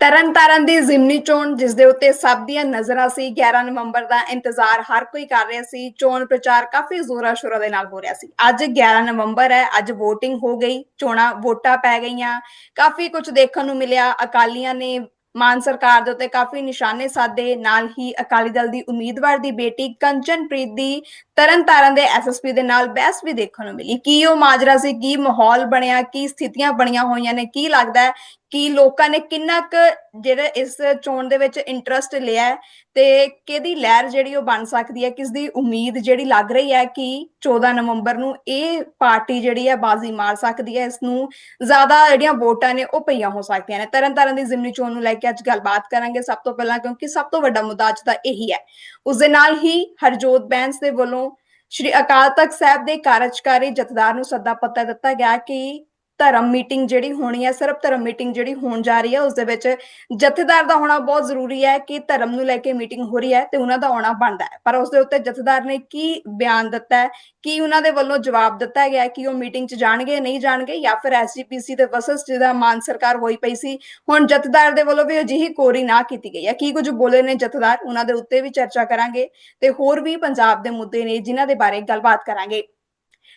ਤਰਨਤਾਰਨ ਦੀ ਜ਼ਿਮਨੀ ਚੋਣ, ਜਿਸ ਦੇ ਉੱਤੇ ਸਭ ਦੀਆਂ ਨਜ਼ਰਾਂ ਸੀ 11 ਨਵੰਬਰ ਦਾ ਇੰਤਜ਼ਾਰ ਹਰ ਕੋਈ ਕਰ ਰਿਹਾ ਸੀ, ਚੋਣ ਪ੍ਰਚਾਰ ਕਾਫੀ ਜ਼ੋਰਾਂ ਸ਼ੋਰਾਂ ਦੇ ਨਾਲ ਹੋ ਰਿਹਾ ਸੀ। ਅੱਜ 11 ਨਵੰਬਰ ਹੈ, ਅੱਜ VOTING ਹੋ ਗਈ, ਚੋਣਾਂ ਵੋਟਾਂ ਪੈ ਗਈਆਂ, ਕਾਫੀ ਕੁਝ ਦੇਖਣ ਨੂੰ ਮਿਲਿਆ, ਅਕਾਲੀਆਂ ਨੇ ਮਾਨ ਸਰਕਾਰ ਦੇ ਉੱਤੇ ਕਾਫੀ ਨਿਸ਼ਾਨੇ ਸਾਧੇ, ਨਾਲ ਹੀ ਅਕਾਲੀ ਦਲ ਦੀ ਉਮੀਦਵਾਰ ਦੀ ਬੇਟੀ ਕੰਚਨਪ੍ਰੀਤ ਦੀ ਤਰਨਤਾਰਨ ਦੇ ਐਸਐਸਪੀ ਦੇ ਨਾਲ ਬਹਿਸ ਵੀ ਦੇਖਣ ਨੂੰ ਮਿਲੀ। ਕੀ ਉਹ ਮਾਜਰਾ ਸੀ? ਕੀ ਮਾਹੌਲ ਬਣਿਆ? ਕੀ ਸਥਿਤੀਆਂ ਬਣੀਆਂ ਹੋਈਆਂ ਨੇ? ਕੀ ਲੱਗਦਾ ਹੈ ਕਿ ਲੋਕਾਂ ਨੇ ਕਿੰਨਾ ਕੁ ਜਿਹੜਾ ਇਸ ਚੋਣ ਦੇ ਵਿੱਚ ਇੰਟਰਸਟ ਲਿਆ ਹੈ ਤੇ ਕਿਹਦੀ ਲਹਿਰ ਜਿਹੜੀ ਉਹ ਬਣ ਸਕਦੀ ਹੈ? ਕਿਸ ਦੀ ਉਮੀਦ ਜਿਹੜੀ ਲੱਗ ਰਹੀ ਹੈ ਕਿ 14 ਨਵੰਬਰ ਨੂੰ ਇਹ ਪਾਰਟੀ ਜਿਹੜੀ ਹੈ ਬਾਜ਼ੀ ਮਾਰ ਸਕਦੀ ਹੈ ਇਸ ਨੂੰ ਜ਼ਿਆਦਾ ਜਿਹੜੀਆਂ ਵੋਟਾਂ ਨੇ ਉਹ ਪਈਆਂ ਹੋ ਸਕਦੀਆਂ ਨੇ। ਤਰਨਤਾਰਨ ਦੀ ਜ਼ਿਮਨੀ ਚੋਣ ਨੂੰ ਲੈ ਕੇ ਅੱਜ ਗੱਲਬਾਤ ਕਰਾਂਗੇ ਸਭ ਤੋਂ ਪਹਿਲਾਂ, ਕਿਉਂਕਿ ਸਭ ਤੋਂ ਵੱਡਾ ਮੁੱਦਾ ਅੱਜ ਦਾ ਇਹੀ ਹੈ। ਉਸ ਦੇ ਨਾਲ ਹੀ ਹਰਜੋਤ ਬੈਂਸ ਦੇ ਵੱਲੋਂ ਸ਼੍ਰੀ ਅਕਾਲ ਤਖਤ ਸਾਹਿਬ ਦੇ ਕਾਰਜਕਾਰੀ ਜਥੇਦਾਰ ਨੂੰ ਸੱਦਾ ਪੱਤਰ ਦਿੱਤਾ ਗਿਆ ਕਿ ਧਰਮ ਮੀਟਿੰਗ ਜਿਹੜੀ ਹੋਣੀ ਹੈ ਸਿਰਫ ਧਰਮ ਮੀਟਿੰਗ ਜਿਹੜੀ ਹੋਣ ਜਾ ਰਹੀ ਹੈ, ਉਸ ਦੇ ਵਿੱਚ ਜਥੇਦਾਰ ਦਾ ਹੋਣਾ ਬਹੁਤ ਜ਼ਰੂਰੀ ਹੈ ਕਿ ਧਰਮ ਨੂੰ ਲੈ ਕੇ ਮੀਟਿੰਗ ਹੋ ਰਹੀ ਹੈ ਤੇ ਉਹਨਾਂ ਦਾ ਆਉਣਾ ਬਣਦਾ ਹੈ। ਪਰ ਉਸ ਦੇ ਉੱਤੇ ਜਥੇਦਾਰ ਨੇ ਕੀ ਬਿਆਨ ਦਿੱਤਾ ਹੈ, ਕੀ ਉਹਨਾਂ ਦੇ ਵੱਲੋਂ ਜਵਾਬ ਦਿੱਤਾ ਗਿਆ ਕਿ ਉਹ ਮੀਟਿੰਗ 'ਚ ਜਾਣਗੇ, ਨਹੀਂ ਜਾਣਗੇ ਜਾਂ ਫਿਰ ਐਸਜੀਪੀਸੀ ਤੇ ਵਸਸ ਜਿਹਦਾ ਮਾਨ ਸਰਕਾਰ ਹੋਈ ਪਈ ਸੀ, ਹੁਣ ਜਥੇਦਾਰ ਦੇ ਵੱਲੋਂ ਵੀ ਅਜਿਹੀ ਕੋਰੀ ਨਾ ਕੀਤੀ ਗਈ ਹੈ। ਕੀ ਕੁਝ ਬੋਲੇ ਨੇ ਜਥੇਦਾਰ, ਉਹਨਾਂ ਦੇ ਉੱਤੇ ਵੀ ਚਰਚਾ ਕਰਾਂਗੇ ਤੇ ਹੋਰ ਵੀ ਪੰਜਾਬ ਦੇ ਮੁੱਦੇ ਨੇ ਜਿਨ੍ਹਾਂ ਦੇ ਬਾਰੇ ਗੱਲਬਾਤ ਕਰਾਂਗੇ।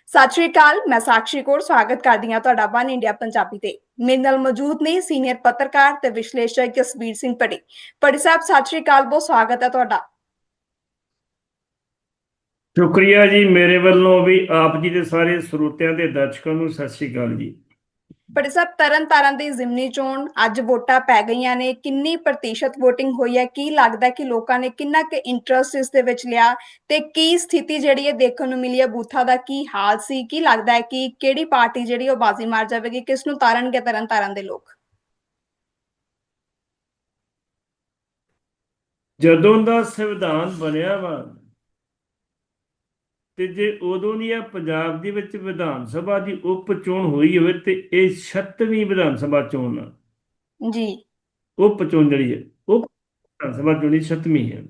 ਸਤਿ ਸ਼੍ਰੀ ਅਕਾਲ, ਮੈਂ ਸਾਕਸ਼ੀ ਕੌਰ, ਸਵਾਗਤ ਕਰਦੀ ਹਾਂ ਤੁਹਾਡਾ ਵਨ ਇੰਡੀਆ ਪੰਜਾਬੀ ਤੇ। ਮੇਰੇ ਨਾਲ ਮੌਜੂਦ ਨੇ ਸੀਨੀਅਰ ਪੱਤਰਕਾਰ ਤੇ ਵਿਸ਼ਲੇਸ਼ਕ ਜਸਬੀਰ ਸਿੰਘ ਪੜੀ ਪੜੀ ਸਾਹਿਬ, ਸਤਿ ਸ਼੍ਰੀ ਅਕਾਲ, ਬਹੁਤ ਸਵਾਗਤ ਹੈ ਤੁਹਾਡਾ। ਸ਼ੁਕਰੀਆ ਜੀ ਮੇਰੇ ਵੱਲੋਂ ਵੀ ਆਪ ਜੀ ਦੇ ਸਾਰੇ ਸਰੋਤਿਆਂ ਤੇ ਦਰਸ਼ਕਾਂ ਨੂੰ ਸਤਿ ਸ਼੍ਰੀ ਅਕਾਲ ਜੀ। ਪੜੀ ਸਾਹਿਬ ਤਰਨ ਦੀ ਜ਼ਿਮਨੀ ਚੋਣ ਅੱਜ ਵੋਟਾਂ ਪੈ ਗਈਆਂ ਨੇ। ਕਿੰਨੀ ਪ੍ਰਤੀਸ਼ਤ VOTING ਹੋਈ ਹੈ? ਕੀ ਲੱਗਦਾ ਕਿ ਲੋਕਾਂ ਨੇ ਕਿੰਨਾ ਕੁ ਇੰਟਰਸਟ ਇਸ ਦੇ ਵਿੱਚ ਲਿਆ? ਤੇ ਕੀ ਸਥਿਤੀ ਜਿਹੜੀ ਹੈ ਦੇਖਣ ਨੂੰ ਮਿਲੀ ਹੈ ਬੂਥਾ ਦਾ? ਕੀ ਹਾਲ ਸੀ? ਕੀ ਲੱਗਦਾ ਹੈ ਕਿ ਕਿਹੜੀ ਪਾਰਟੀ ਜਿਹੜੀ ਉਹ ਬਾਜ਼ੀ ਮਾਰ ਜਾਵੇਗੀ? ਕਿਸ ਨੂੰ ਤਾਰਨਗੇ ਤਰਨ ਤਾਰਨ ਦੇ ਲੋਕ? ਜਦੋਂ ਦਾ ਸੰਵਿਧਾਨ ਬਣਿਆ ਵਾ ਤੇ ਜੇ ਉਦੋਂ ਦੀ ਆ ਪੰਜਾਬ ਦੇ ਵਿੱਚ ਵਿਧਾਨ ਸਭਾ ਦੀ ਉਪ ਚੋਣ ਹੋਈ ਹੋਵੇ ਤੇ ਇਹ 36ਵੀਂ ਵਿਧਾਨ ਸਭਾ ਚੋਣ ਆ। ਜੀ। ਉਪ ਚੋਣ ਜਿਹੜੀ ਹੈ ਉਪ ਵਿਧਾਨ ਸਭਾ ਚੋਣ ਦੀ 36ਵੀਂ ਹੈ।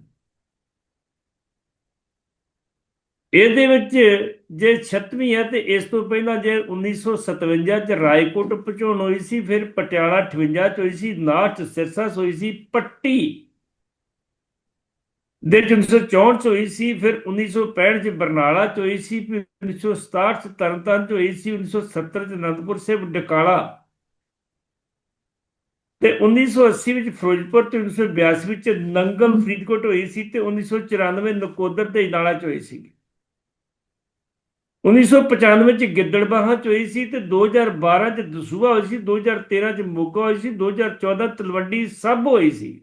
ਇਹਦੇ ਵਿੱਚ ਜੇ 36ਵੀਂ ਹੈ ਤੇ ਇਸ ਤੋਂ ਪਹਿਲਾਂ ਜੇ 1957 ਚ ਰਾਏਕੋਟ ਉਪਚੋਣ ਹੋਈ ਸੀ ਫਿਰ ਪਟਿਆਲਾ 58 ਚ ਹੋਈ ਸੀ 59 ਚ ਸਿਰਸਾ ਹੋਈ ਸੀ ਪੱਟੀ ਦੇ 1964 ਚ ਹੋਈ ਸੀ, ਫਿਰ 1965 ਚ ਬਰਨਾਲਾ ਚ ਹੋਈ ਸੀ, ਫਿਰ 1967 ਚ ਤਰਨਤਾਰਨ ਚ ਹੋਈ ਸੀ 1970 ਚ ਅਨੰਦਪੁਰ ਸਾਹਿਬ, ਡਕਾਲਾ। ਤੇ 1980 ਵਿੱਚ ਫਿਰੋਜ਼ਪੁਰ ਤੇ 1982 ਵਿੱਚ ਨੰਗਲ ਫਰੀਦਕੋਟ ਹੋਈ ਸੀ ਤੇ 1994 ਨਕੋਦਰ ਤੇ ਇਨਾਲਾ ਚ ਹੋਈ ਸੀ। 1995 ਚ ਗਿੱਦੜਬਾਹਾ ਚ ਹੋਈ ਸੀ ਤੇ 2012 ਚ ਦਸੂਹਾ ਹੋਈ ਸੀ 2013 ਚ ਮੋਗਾ ਹੋਈ ਸੀ 2014 ਤਲਵੰਡੀ ਸਭ ਹੋਈ ਸੀ।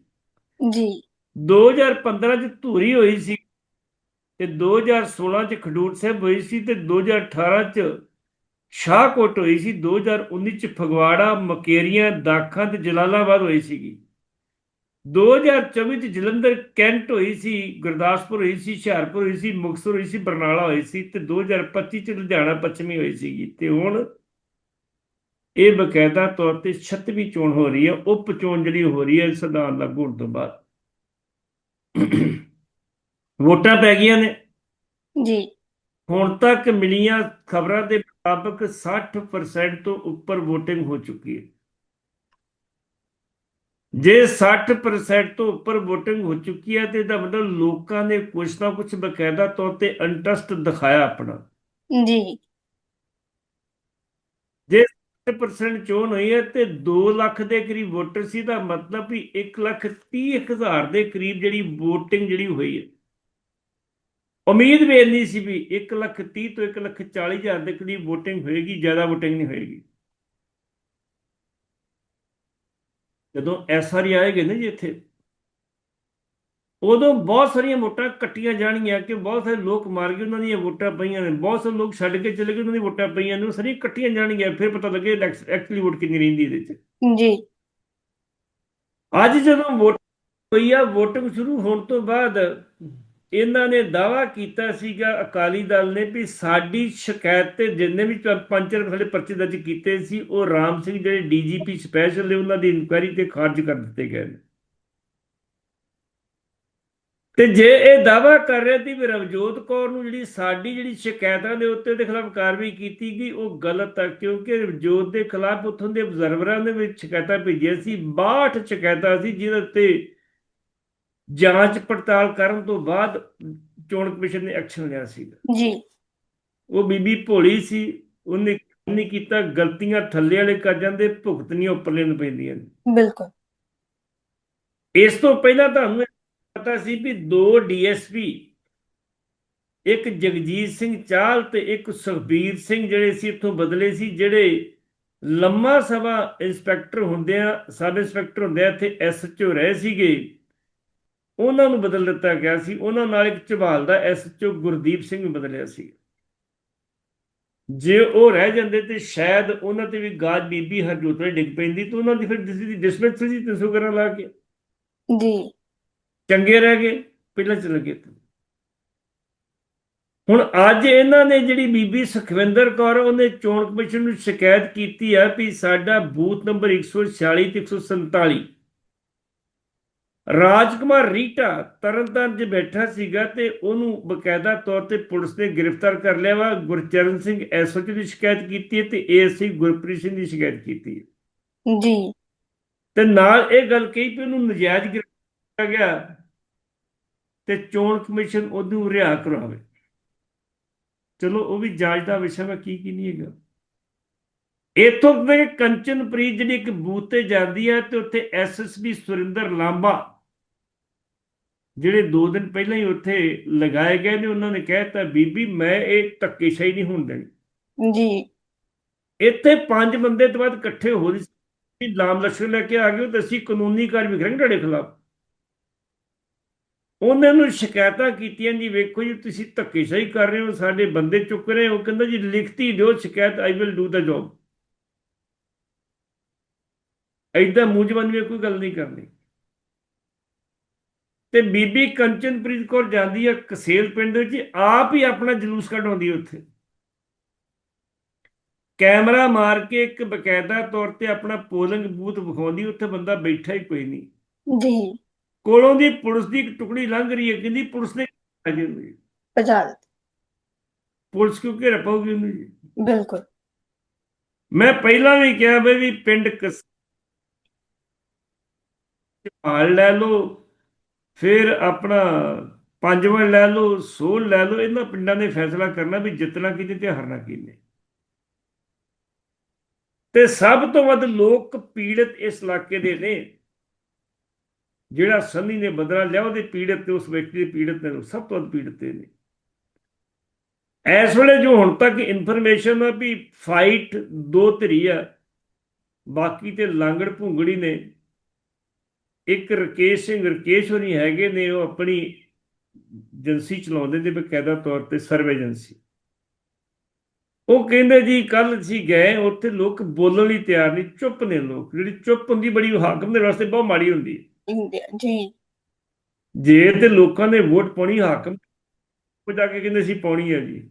ਜੀ। 2015 ਚ ਧੂਰੀ ਹੋਈ ਸੀ ਤੇ 2016 ਚ ਖਡੂਰ ਸਾਹਿਬ ਹੋਈ ਸੀ ਤੇ 2018 ਚ ਸ਼ਾਹਕੋਟ ਹੋਈ ਸੀ 2019 ਚ ਫਗਵਾੜਾ, ਮਕੇਰੀਆਂ, ਦਾਖਾਂ ਤੇ ਜਲਾਲਾਬਾਦ ਹੋਈ ਸੀਗੀ। 2024 ਚ ਜਲੰਧਰ, ਕੈਂਟ ਹੋਈ ਸੀ, ਗੁਰਦਾਸਪੁਰ ਹੋਈ ਸੀ, ਹੁਸ਼ਿਆਰਪੁਰ ਹੋਈ ਸੀ, ਮੁਕਤਸਰ ਹੋਈ ਸੀ, ਬਰਨਾਲਾ ਹੋਈ ਸੀ ਤੇ 2025 ਚ ਲੁਧਿਆਣਾ ਪੱਛਮੀ ਹੋਈ ਸੀਗੀ ਤੇ ਹੁਣ ਇਹ ਬਕਾਇਦਾ ਤੌਰ ਤੇ 36ਵੀਂ ਚੋਣ ਹੋ ਰਹੀ ਹੈ ਉਪ ਚੋਣ ਜਿਹੜੀ ਹੋ ਰਹੀ ਹੈ, ਸੰਵਿਧਾਨ ਲਾਗੂ ਹੋਣ ਤੋਂ ਬਾਅਦ। ਵੋਟਾਂ ਪੈ ਗਈਆਂ ਨੇ। ਜੀ। ਹੁਣ ਤੱਕ ਮਿਲੀਆਂ ਖਬਰਾਂ ਦੇ ਮੁਤਾਬਕ 60% ਤੋਂ ਉੱਪਰ VOTING ਹੋ ਚੁੱਕੀ ਹੈ। ਜੇ 60% ਤੋਂ ਉੱਪਰ VOTING ਹੋ ਚੁੱਕੀ ਹੈ ਤੇ ਇਹਦਾ ਮਤਲਬ ਲੋਕਾਂ ਨੇ ਕੁਝ ਨਾ ਕੁਝ ਬਕਾਇਦਾ ਤੌਰ ਤੇ ਇੰਟਰਸਟ ਦਿਖਾਇਆ ਆਪਣਾ। ਜੀ ਜੇ। 60% ਚੋਣ ਹੋਈ ਹੈ ਤੇ 2 ਲੱਖ ਦੇ ਕਰੀਬ ਵੋਟਰ ਸੀ ਦਾ ਮਤਲਬ ਵੀ 1 ਲੱਖ 30 ਹਜ਼ਾਰ ਦੇ ਕਰੀਬ ਜਿਹੜੀ VOTING ਜਿਹੜੀ ਹੋਈ ਹੈ। ਉਮੀਦ ਵੀ ਇੰਨੀ ਸੀ ਵੀ 1 ਲੱਖ 30 ਤੋਂ 1 ਲੱਖ 40 ਹਜ਼ਾਰ ਦੇ ਕਰੀਬ VOTING ਹੋਏਗੀ, ਜ਼ਿਆਦਾ VOTING ਨਹੀਂ ਹੋਏਗੀ। ਜਦੋਂ ਐਸਆਰਈ ਆਏਗੇ ਨਾ ਜੀ ਇੱਥੇ ਉਦੋਂ ਬਹੁਤ ਸਾਰੀਆਂ ਵੋਟਾਂ ਕੱਟੀਆਂ ਜਾਣਗੀਆਂ ਕਿ ਬਹੁਤ ਸਾਰੇ ਲੋਕ ਮਾਰ ਗਏ ਉਹਨਾਂ ਦੀਆਂ ਵੋਟਾਂ ਪਈਆਂ ਨੇ। ਬਹੁਤ ਸਾਰੇ ਲੋਕ ਛੱਡ ਕੇ ਚਲੇ ਗਏ ਉਹਨਾਂ ਦੀਆਂ ਵੋਟਾਂ ਪਈਆਂ ਨੇ। ਉਹ ਸਾਰੀਆਂ ਕੱਟੀਆਂ ਜਾਣਗੀਆਂ ਫਿਰ ਪਤਾ ਲੱਗੇ ਐਕਚੁਅਲੀ ਵੋਟ ਕਿੰਨੀ ਰਹਿੰਦੀ ਇਹਦੇ ਵਿੱਚ ਜੀ। ਅੱਜ ਜਦੋਂ ਵੋਟ ਹੋਈ ਆ VOTING ਸ਼ੁਰੂ ਹੋਣ ਤੋਂ ਬਾਅਦ ਇਹਨਾਂ ਨੇ ਦਾਵਾ ਕੀਤਾ ਸੀਗਾ ਅਕਾਲੀ ਦਲ ਨੇ ਵੀ ਸਾਡੀ ਸ਼ਿਕਾਇਤ ਤੇ ਜਿੰਨੇ ਵੀ ਪੰਜ ਰਖਲੇ ਪਰਚੇ ਦਰਜ ਕੀਤੇ ਸੀ ਉਹ ਰਾਮ ਸਿੰਘ ਜਿਹੜੇ ਡੀਜੀਪੀ ਸਪੈਸ਼ਲ ਨੇ ਉਹਨਾਂ ਦੀ ਇਨਕੁਆਇਰੀ ਤੇ ਖਾਰਜ ਕਰ ਦਿੱਤੇ ਗਏ ਨੇ। ਤੇ ਜੇ ਇਹ ਦਾਵਾ ਕਰ ਰਿਹਾ ਸੀ ਵੀ ਰਵਜੋਤ ਕੌਰ ਨੂੰ ਜਿਹੜੀ ਸਾਡੀ ਜਿਹੜੀ ਸ਼ਿਕਾਇਤਾਂ ਦੇ ਉੱਤੇ ਦੇ ਖਿਲਾਫ ਕਾਰਵਾਈ ਕੀਤੀ ਗਈ ਉਹ ਗਲਤ ਹੈ ਕਿਉਂਕਿ ਰਵਜੋਤ ਦੇ ਖਿਲਾਫ ਉੱਥੋਂ ਦੇ ਅਬਜ਼ਰਵਰਾਂ ਦੇ ਵਿੱਚ ਸ਼ਿਕਾਇਤਾਂ ਭੇਜੀਆਂ ਸੀ 62 ਸ਼ਿਕਾਇਤਾਂ ਸੀ ਜਿਹਦੇ ਉੱਤੇ ਜਾਂਚ ਪੜਤਾਲ ਕਰਨ ਤੋਂ ਬਾਅਦ ਚੋਣ ਕਮਿਸ਼ਨ ਨੇ ਐਕਸ਼ਨ ਲਿਆ ਸੀ। ਜੀ। ਉਹ ਬੀਬੀ ਭੋਲੀ ਸੀ ਉਹਨੇ ਨਹੀਂ ਕੀਤਾ ਗਲਤੀਆਂ ਥੱਲੇ ਵਾਲੇ ਕਰ ਜਾਂਦੇ ਭੁਗਤਣੀਆਂ ਉੱਪਰਲੇ ਨੂੰ ਪੈਂਦੀਆਂ ਨੇ। ਬਿਲਕੁਲ। ਇਸ ਤੋਂ ਪਹਿਲਾਂ ਤੁਹਾਨੂੰ ਪਤਾ ਸੀ ਵੀ ਦੋ ਡੀਐਸਪੀ, ਇੱਕ ਜਗਜੀਤ ਸਿੰਘ ਚਾਹਲ ਤੇ ਇੱਕ ਸੁਖਬੀਰ ਸਿੰਘ ਜਿਹੜੇ ਸੀ ਇੱਥੋਂ ਬਦਲੇ ਸੀ, ਜਿਹੜੇ ਲੰਮਾ ਸਭਾ ਇੰਸਪੈਕਟਰ ਹੁੰਦੇ ਆ, ਸਬ ਇੰਸਪੈਕਟਰ ਹੁੰਦੇ ਆ, ਇੱਥੇ ਐਸਐਚਓ ਰਹੇ ਸੀਗੇ। ਉਹਨਾਂ ਨੂੰ ਬਦਲ ਦਿੱਤਾ ਗਿਆ ਸੀ। ਉਹਨਾਂ ਨਾਲ ਇੱਕ ਝਬਾਲ ਦਾ ਐਸਐਚਓ ਗੁਰਦੀਪ ਸਿੰਘ ਨੂੰ ਬਦਲਿਆ ਸੀ। ਜੇ ਉਹ ਰਹਿ ਜਾਂਦੇ ਤੇ ਸ਼ਾਇਦ ਉਹਨਾਂ ਤੇ ਵੀ ਗਾਜ ਬੀਬੀ ਹਰਜੋਤ ਨੇ ਡਿੱਗ ਪੈਂਦੀ ਤੇ ਉਹਨਾਂ ਦੀ ਫਿਰ ਡਿਸਮਿਸ ਸੀ 300 ਗਰਾਂ ਲਾ ਕੇ। ਜੀ। ਚੰਗੇ ਰਹਿ ਗਏ ਪਹਿਲਾਂ ਚ ਲੱਗੇ ਤੇ। ਹੁਣ ਅੱਜ ਇਹਨਾਂ ਨੇ ਜਿਹੜੀ ਬੀਬੀ ਸੁਖਵਿੰਦਰ ਕੌਰ ਉਹਨੇ ਚੋਣ ਕਮਿਸ਼ਨ ਨੂੰ ਸ਼ਿਕਾਇਤ ਕੀਤੀ ਹੈ ਵੀ ਸਾਡਾ ਬੂਥ ਨੰਬਰ 146 ਤੇ 147 ਰਾਜਕੁਮਾਰ ਰੀਟਾ ਤਰਨਤਾਰਨ 'ਚ ਬੈਠਾ ਸੀਗਾ ਤੇ ਉਹਨੂੰ ਬਕਾਇਦਾ ਤੌਰ ਤੇ ਪੁਲਿਸ ਨੇ ਗ੍ਰਿਫਤਾਰ ਕਰ ਲਿਆ ਵਾ। ਗੁਰਚਰਨ ਸਿੰਘ ਐਸਓਟੀ ਦੀ ਸ਼ਿਕਾਇਤ ਕੀਤੀ ਹੈ ਤੇ ਏਐਸਸੀ ਗੁਰਪ੍ਰੀਤ ਸਿੰਘ ਦੀ ਸ਼ਿਕਾਇਤ ਕੀਤੀ ਹੈ। ਜੀ। ਤੇ ਨਾਲ ਇਹ ਗੱਲ ਕਹੀ ਵੀ ਉਹਨੂੰ ਨਜਾਇਜ਼ ਗ੍ਰਿਫਤਾਰ ਕੀਤਾ ਗਿਆ। ਤੇ ਚੋਣ ਕਮਿਸ਼ਨ ਉਹਨੂੰ ਰਿਹਾ ਕਰਾਵੇ। ਚਲੋ ਉਹ ਵੀ ਜਾਂਚ ਦਾ ਵਿਸ਼ਾ ਵਾ ਕੀ ਕੀ ਨਹੀਂ ਹੈਗਾ। ਇਥੋਂ ਦੇ ਕੰਚਨਪ੍ਰੀਤ ਜਿਹੜੀ ਇੱਕ ਬੂਥ ਤੇ ਜਾਂਦੀ ਹੈ ਤੇ ਉੱਥੇ ਐਸਐਸਬੀ ਸੁਰਿੰਦਰ ਲਾਂਬਾ ਜਿਹੜੇ 2 ਦਿਨ ਪਹਿਲਾਂ ਹੀ ਉੱਥੇ ਲਗਾਏ ਗਏ ਨੇ ਉਹਨਾਂ ਨੇ ਕਹਿਤਾ ਬੀਬੀ ਮੈਂ ਇਹ ਧੱਕੇਸ਼ਾਹੀ ਨਹੀਂ ਹੋਣ ਦੇਣੀ। ਜੀ। ਇੱਥੇ ਪੰਜ ਬੰਦੇ ਤੋਂ ਬਾਅਦ ਇਕੱਠੇ ਹੋ ਰਹੀ ਸੀ। ਲਾਮ ਲਸ਼ਕਰ ਲੈ ਕੇ ਆ ਗਏ ਤੇ ਅਸੀਂ ਕਾਨੂੰਨੀ ਕਾਰਵਾਈ ਕਰਾਂਗੇ ਤੁਹਾਡੇ ਖਿਲਾਫ। ਉਹਨਾਂ ਨੂੰ ਸ਼ਿਕਾਇਤਾਂ ਕੀਤੀਆਂ ਜੀ, ਵੇਖੋ ਜੀ, ਤੁਸੀਂ ਧੱਕੇਸ਼ਾਹੀ ਕਰ ਰਹੇ ਹੋ, ਸਾਡੇ ਬੰਦੇ ਚੁੱਕ ਰਹੇ ਹੋ। ਕਹਿੰਦਾ ਜੀ, ਲਿਖਤੀ ਦਿਓ ਸ਼ਿਕਾਇਤ I will do the job ਐਦਾਂ ਮੂੰਹ ਜ਼ਬਾਨੀ ਕੋਈ ਗੱਲ ਨਹੀਂ ਕਰਨੀ। ਤੇ ਬੀਬੀ ਕੰਚਨਪ੍ਰੀਤ ਕੌਰ ਜਾਂਦੀ ਹੈ ਕਸੇਲ ਪਿੰਡ ਵਿੱਚ, ਆਪ ਹੀ ਆਪਣਾ ਜਲੂਸ ਕਢਾਉਂਦੀ ਉੱਥੇ। ਕੈਮਰਾ ਮਾਰ ਕੇ ਇੱਕ ਬਕਾਇਦਾ ਤੌਰ ਤੇ ਆਪਣਾ ਪੋਲਿੰਗ ਬੂਥ ਵਿਖਾਉਂਦੀ, ਉੱਥੇ ਬੰਦਾ ਬੈਠਾ ਹੀ ਕੋਈ ਨਹੀਂ। ਜੀ। ਕੋਲੋਂ ਦੀ ਪੁਲਿਸ ਦੀ ਇੱਕ ਟੁਕੜੀ ਲੰਘ ਰਹੀ ਹੈ ਕਹਿੰਦੀ ਪੁਲਿਸ ਨੇ ਨਹੀਂ ਪਜਾਲ ਪੁਲਿਸ ਕਿਉਂ ਘੇਰਾ ਪਾਉਗੀ ਉਹਨੂੰ ਜੀ? ਬਿਲਕੁਲ। ਮੈਂ ਪਹਿਲਾਂ ਵੀ ਕਿਹਾ ਬਈ ਵੀ ਪਿੰਡ ਕਸ ਹਾਲ ਲੈ ਲਓ ਫਿਰ ਆਪਣਾ ਪੰਜਵਾਂ ਲੈ ਲਓ ਸੋਲ ਲੈ ਲਓ ਇਹਨਾਂ ਪਿੰਡਾਂ ਨੇ ਫੈਸਲਾ ਕਰਨਾ ਵੀ ਜਿੱਤਣਾ ਕਿਹਨੇ ਤੇ ਹਾਰਨਾ ਕਿਹਨੇ ਤੇ ਸਭ ਤੋਂ ਵੱਧ ਲੋਕ ਪੀੜਤ ਇਸ ਇਲਾਕੇ ਦੇ ਨੇ। ਜਿਹੜਾ ਸੰਨੀ ਨੇ ਬਦਲਾ ਲਿਆ, ਉਹਦੇ ਪੀੜਤ ਤੇ ਉਸ ਵਿਅਕਤੀ ਦੇ ਪੀੜਤ ਨੇ ਸਭ ਤੋਂ ਵੱਧ ਪੀੜਤ ਇਹ ਨੇ। ਇਸ ਵੇਲੇ ਜੋ ਹੁਣ ਤੱਕ ਇਨਫੋਰਮੇਸ਼ਨ ਆ ਵੀ ਫਾਈਟ ਦੋ ਧਰੀ ਆ, ਬਾਕੀ ਤੇ ਲਾਂਗੜ ਭੁੰਗੜੀ ਨੇ, ਇੱਕ ਰਕੇਸ਼ ਸਿੰਘ ਰਕੇਸ਼ ਹੋਣੀ ਹੈਗੇ ਨੇ, ਉਹ ਆਪਣੀ ਏਜੰਸੀ ਚਲਾਉਂਦੇ ਨੇ ਬਕਾਇਦਾ ਤੌਰ ਤੇ ਸਰਵੇ ਏਜੰਸੀ। ਉਹ ਕਹਿੰਦੇ ਜੀ ਕੱਲ ਅਸੀਂ ਗਏ, ਉੱਥੇ ਲੋਕ ਬੋਲਣ ਲਈ ਤਿਆਰ ਨਹੀਂ, ਚੁੱਪ ਨੇ ਲੋਕ, ਜਿਹੜੀ ਚੁੱਪ ਹੁੰਦੀ, ਬੜੀ ਹਾਕਮ ਦੇ ਵਾਸਤੇ ਬਹੁਤ ਮਾੜੀ ਹੁੰਦੀ ਹੈ। ਜੀ ਜੇ ਤੇ ਲੋਕਾਂ ਨੇ ਵੋਟ ਪਾਉਣੀ ਹਾਕਮ ਉਹ ਜਾ ਕੇ ਕਹਿੰਦੇ ਸੀ ਪਾਉਣੀ ਹੈ ਜੀ।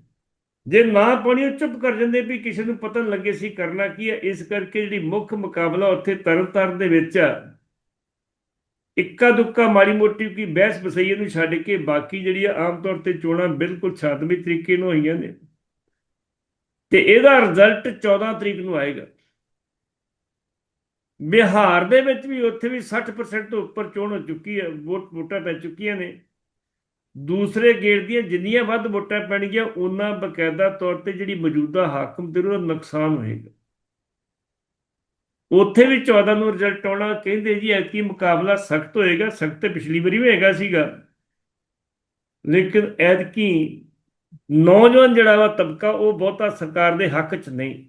ਜੇ ਨਾ ਪਾਉਣੀ ਉਹ ਚੁੱਪ ਕਰ ਜਾਂਦੇ ਵੀ ਕਿਸੇ ਨੂੰ ਪਤਾ ਲੱਗੇ ਸੀ ਕਰਨਾ ਕੀ ਹੈ ਇਸ ਕਰਕੇ ਜਿਹੜੀ ਮੁੱਖ ਮੁਕਾਬਲਾ ਉੱਥੇ ਤਰਨਤਾਰਨ ਦੇ ਵਿੱਚ ਆ ਇੱਕਾ ਦੁੱਕਾ ਮਾੜੀ ਮੋਟੀ ਕੀ ਬਹਿਸ ਬਸਈਏ ਨੂੰ ਛੱਡ ਕੇ ਬਾਕੀ ਜਿਹੜੀ ਆਮ ਤੌਰ ਤੇ ਚੋਣਾਂ ਬਿਲਕੁਲ ਸ਼ਾਂਤਮਈ ਤਰੀਕੇ ਨਾਲ ਹੋਈਆਂ ਨੇ। ਤੇ ਇਹਦਾ ਰਿਜ਼ਲਟ 14 ਤਰੀਕ ਨੂੰ ਆਏਗਾ। ਬਿਹਾਰ ਦੇ ਵਿੱਚ ਵੀ ਉੱਥੇ ਵੀ 60% ਤੋਂ ਉੱਪਰ ਚੋਣ ਹੋ ਚੁੱਕੀ ਹੈ, ਵੋਟ, ਵੋਟਾਂ ਪੈ ਚੁੱਕੀਆਂ ਨੇ। ਦੂਸਰੇ ਗੇੜ ਦੀਆਂ ਜਿੰਨੀਆਂ ਵੱਧ ਵੋਟਾਂ ਪੈਣਗੀਆਂ, ਉਹਨਾਂ ਬਕਾਇਦਾ ਤੌਰ ਤੇ ਜਿਹੜੀ ਮੌਜੂਦਾ ਹਾਕਮ ਤੇ ਉਹਦਾ ਨੁਕਸਾਨ ਹੋਏਗਾ। ਉੱਥੇ ਵੀ 14 ਨੂੰ ਰਿਜ਼ਲਟ ਆਉਣਾ ਕਹਿੰਦੇ ਜੀ, ਐਤਕੀ ਮੁਕਾਬਲਾ ਸਖਤ ਹੋਏਗਾ, ਸਖਤ ਤੇ ਪਿਛਲੀ ਵਾਰੀ ਵੀ ਹੈਗਾ ਸੀਗਾ। ਲੇਕਿਨ ਐਤਕੀ ਨੌਜਵਾਨ ਜਿਹੜਾ ਵਾ ਤਬਕਾ, ਉਹ ਬਹੁਤਾ ਸਰਕਾਰ ਦੇ ਹੱਕ 'ਚ ਨਹੀਂ।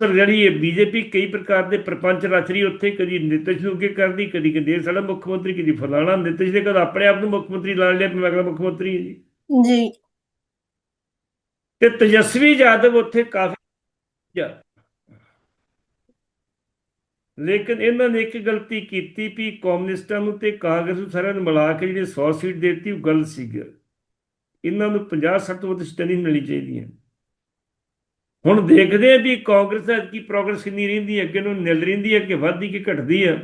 ਪਰ ਜਿਹੜੀ ਇਹ ਬੀਜੇਪੀ ਕਈ ਪ੍ਰਕਾਰ ਦੇ ਪ੍ਰਪੰਚ ਰਚ ਰਹੀ ਉੱਥੇ ਕਦੀ ਨਿਤਿਸ਼ ਨੂੰ ਅੱਗੇ ਕਰਦੀ ਕਦੀ ਕਹਿੰਦੀ ਇਹ ਸਾਡਾ ਮੁੱਖ ਮੰਤਰੀ ਕਦੀ ਫਲਾਣਾ ਨਿਤਿਸ਼ ਨੇ ਕਦ ਆਪਣੇ ਆਪ ਨੂੰ ਮੁੱਖ ਮੰਤਰੀ ਲਾ ਲਿਆ ਮੈਂ ਅਗਲਾ ਮੁੱਖ ਮੰਤਰੀ ਹੈ ਜੀ। ਜੀ। ਤੇ ਤੇਜਸਵੀ ਯਾਦਵ ਉੱਥੇ ਕਾਫੀ ਲੇਕਿਨ ਇਹਨਾਂ ਨੇ ਇੱਕ ਗਲਤੀ ਕੀਤੀ ਵੀ ਕਮਿਊਨਿਸਟਾਂ ਨੂੰ ਤੇ ਕਾਂਗਰਸ ਨੂੰ ਸਾਰਿਆਂ ਨੂੰ ਮਿਲਾ ਕੇ ਜਿਹੜੀ 100 ਸੀਟ ਦੇਤੀ ਉਹ ਗਲਤ ਸੀਗਾ। ਇਹਨਾਂ ਨੂੰ 50 60 ਤੋਂ ਵੱਧ ਸੀਟਾਂ ਨਹੀਂ ਮਿਲਣੀ ਚਾਹੀਦੀਆਂ ਹੁਣ ਦੇਖਦੇ ਆ ਵੀ ਕਾਂਗਰਸ ਦਾ ਕੀ ਪ੍ਰੋਗਰੈਸ ਕਿੰਨੀ ਰਹਿੰਦੀ ਹੈ ਅੱਗੇ ਨੂੰ ਨਿਲ ਰਹਿੰਦੀ ਹੈ ਕਿ ਵੱਧਦੀ ਕਿ ਘਟਦੀ ਹੈ।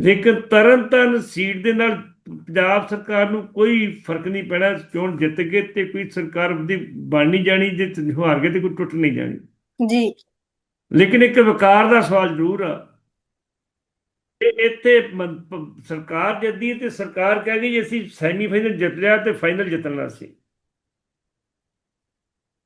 ਲੇਕਿਨ ਤਰਨਤਾਰਨ ਸੀਟ ਦੇ ਨਾਲ ਪੰਜਾਬ ਸਰਕਾਰ ਨੂੰ ਕੋਈ ਫ਼ਰਕ ਨਹੀਂ ਪੈਣਾ ਚੋਣ ਜਿੱਤ ਗਏ ਤੇ ਕੋਈ ਸਰਕਾਰ ਦੀ ਬਣ ਨਹੀਂ ਜਾਣੀ ਜੇ ਹਾਰ ਗਏ ਤੇ ਕੋਈ ਟੁੱਟ ਨਹੀਂ ਜਾਣੀ। ਜੀ। ਲੇਕਿਨ ਇੱਕ ਵਿਕਾਰ ਦਾ ਸਵਾਲ ਜ਼ਰੂਰ ਆ। ਇੱਥੇ ਸਰਕਾਰ ਜਿੱਤਦੀ ਤੇ ਸਰਕਾਰ ਕਹਿ ਗਈ ਜੀ ਅਸੀਂ ਸੈਮੀਫਾਈਨਲ ਜਿੱਤ ਲਿਆ ਤੇ ਫਾਈਨਲ ਜਿੱਤਣਾ ਸੀ।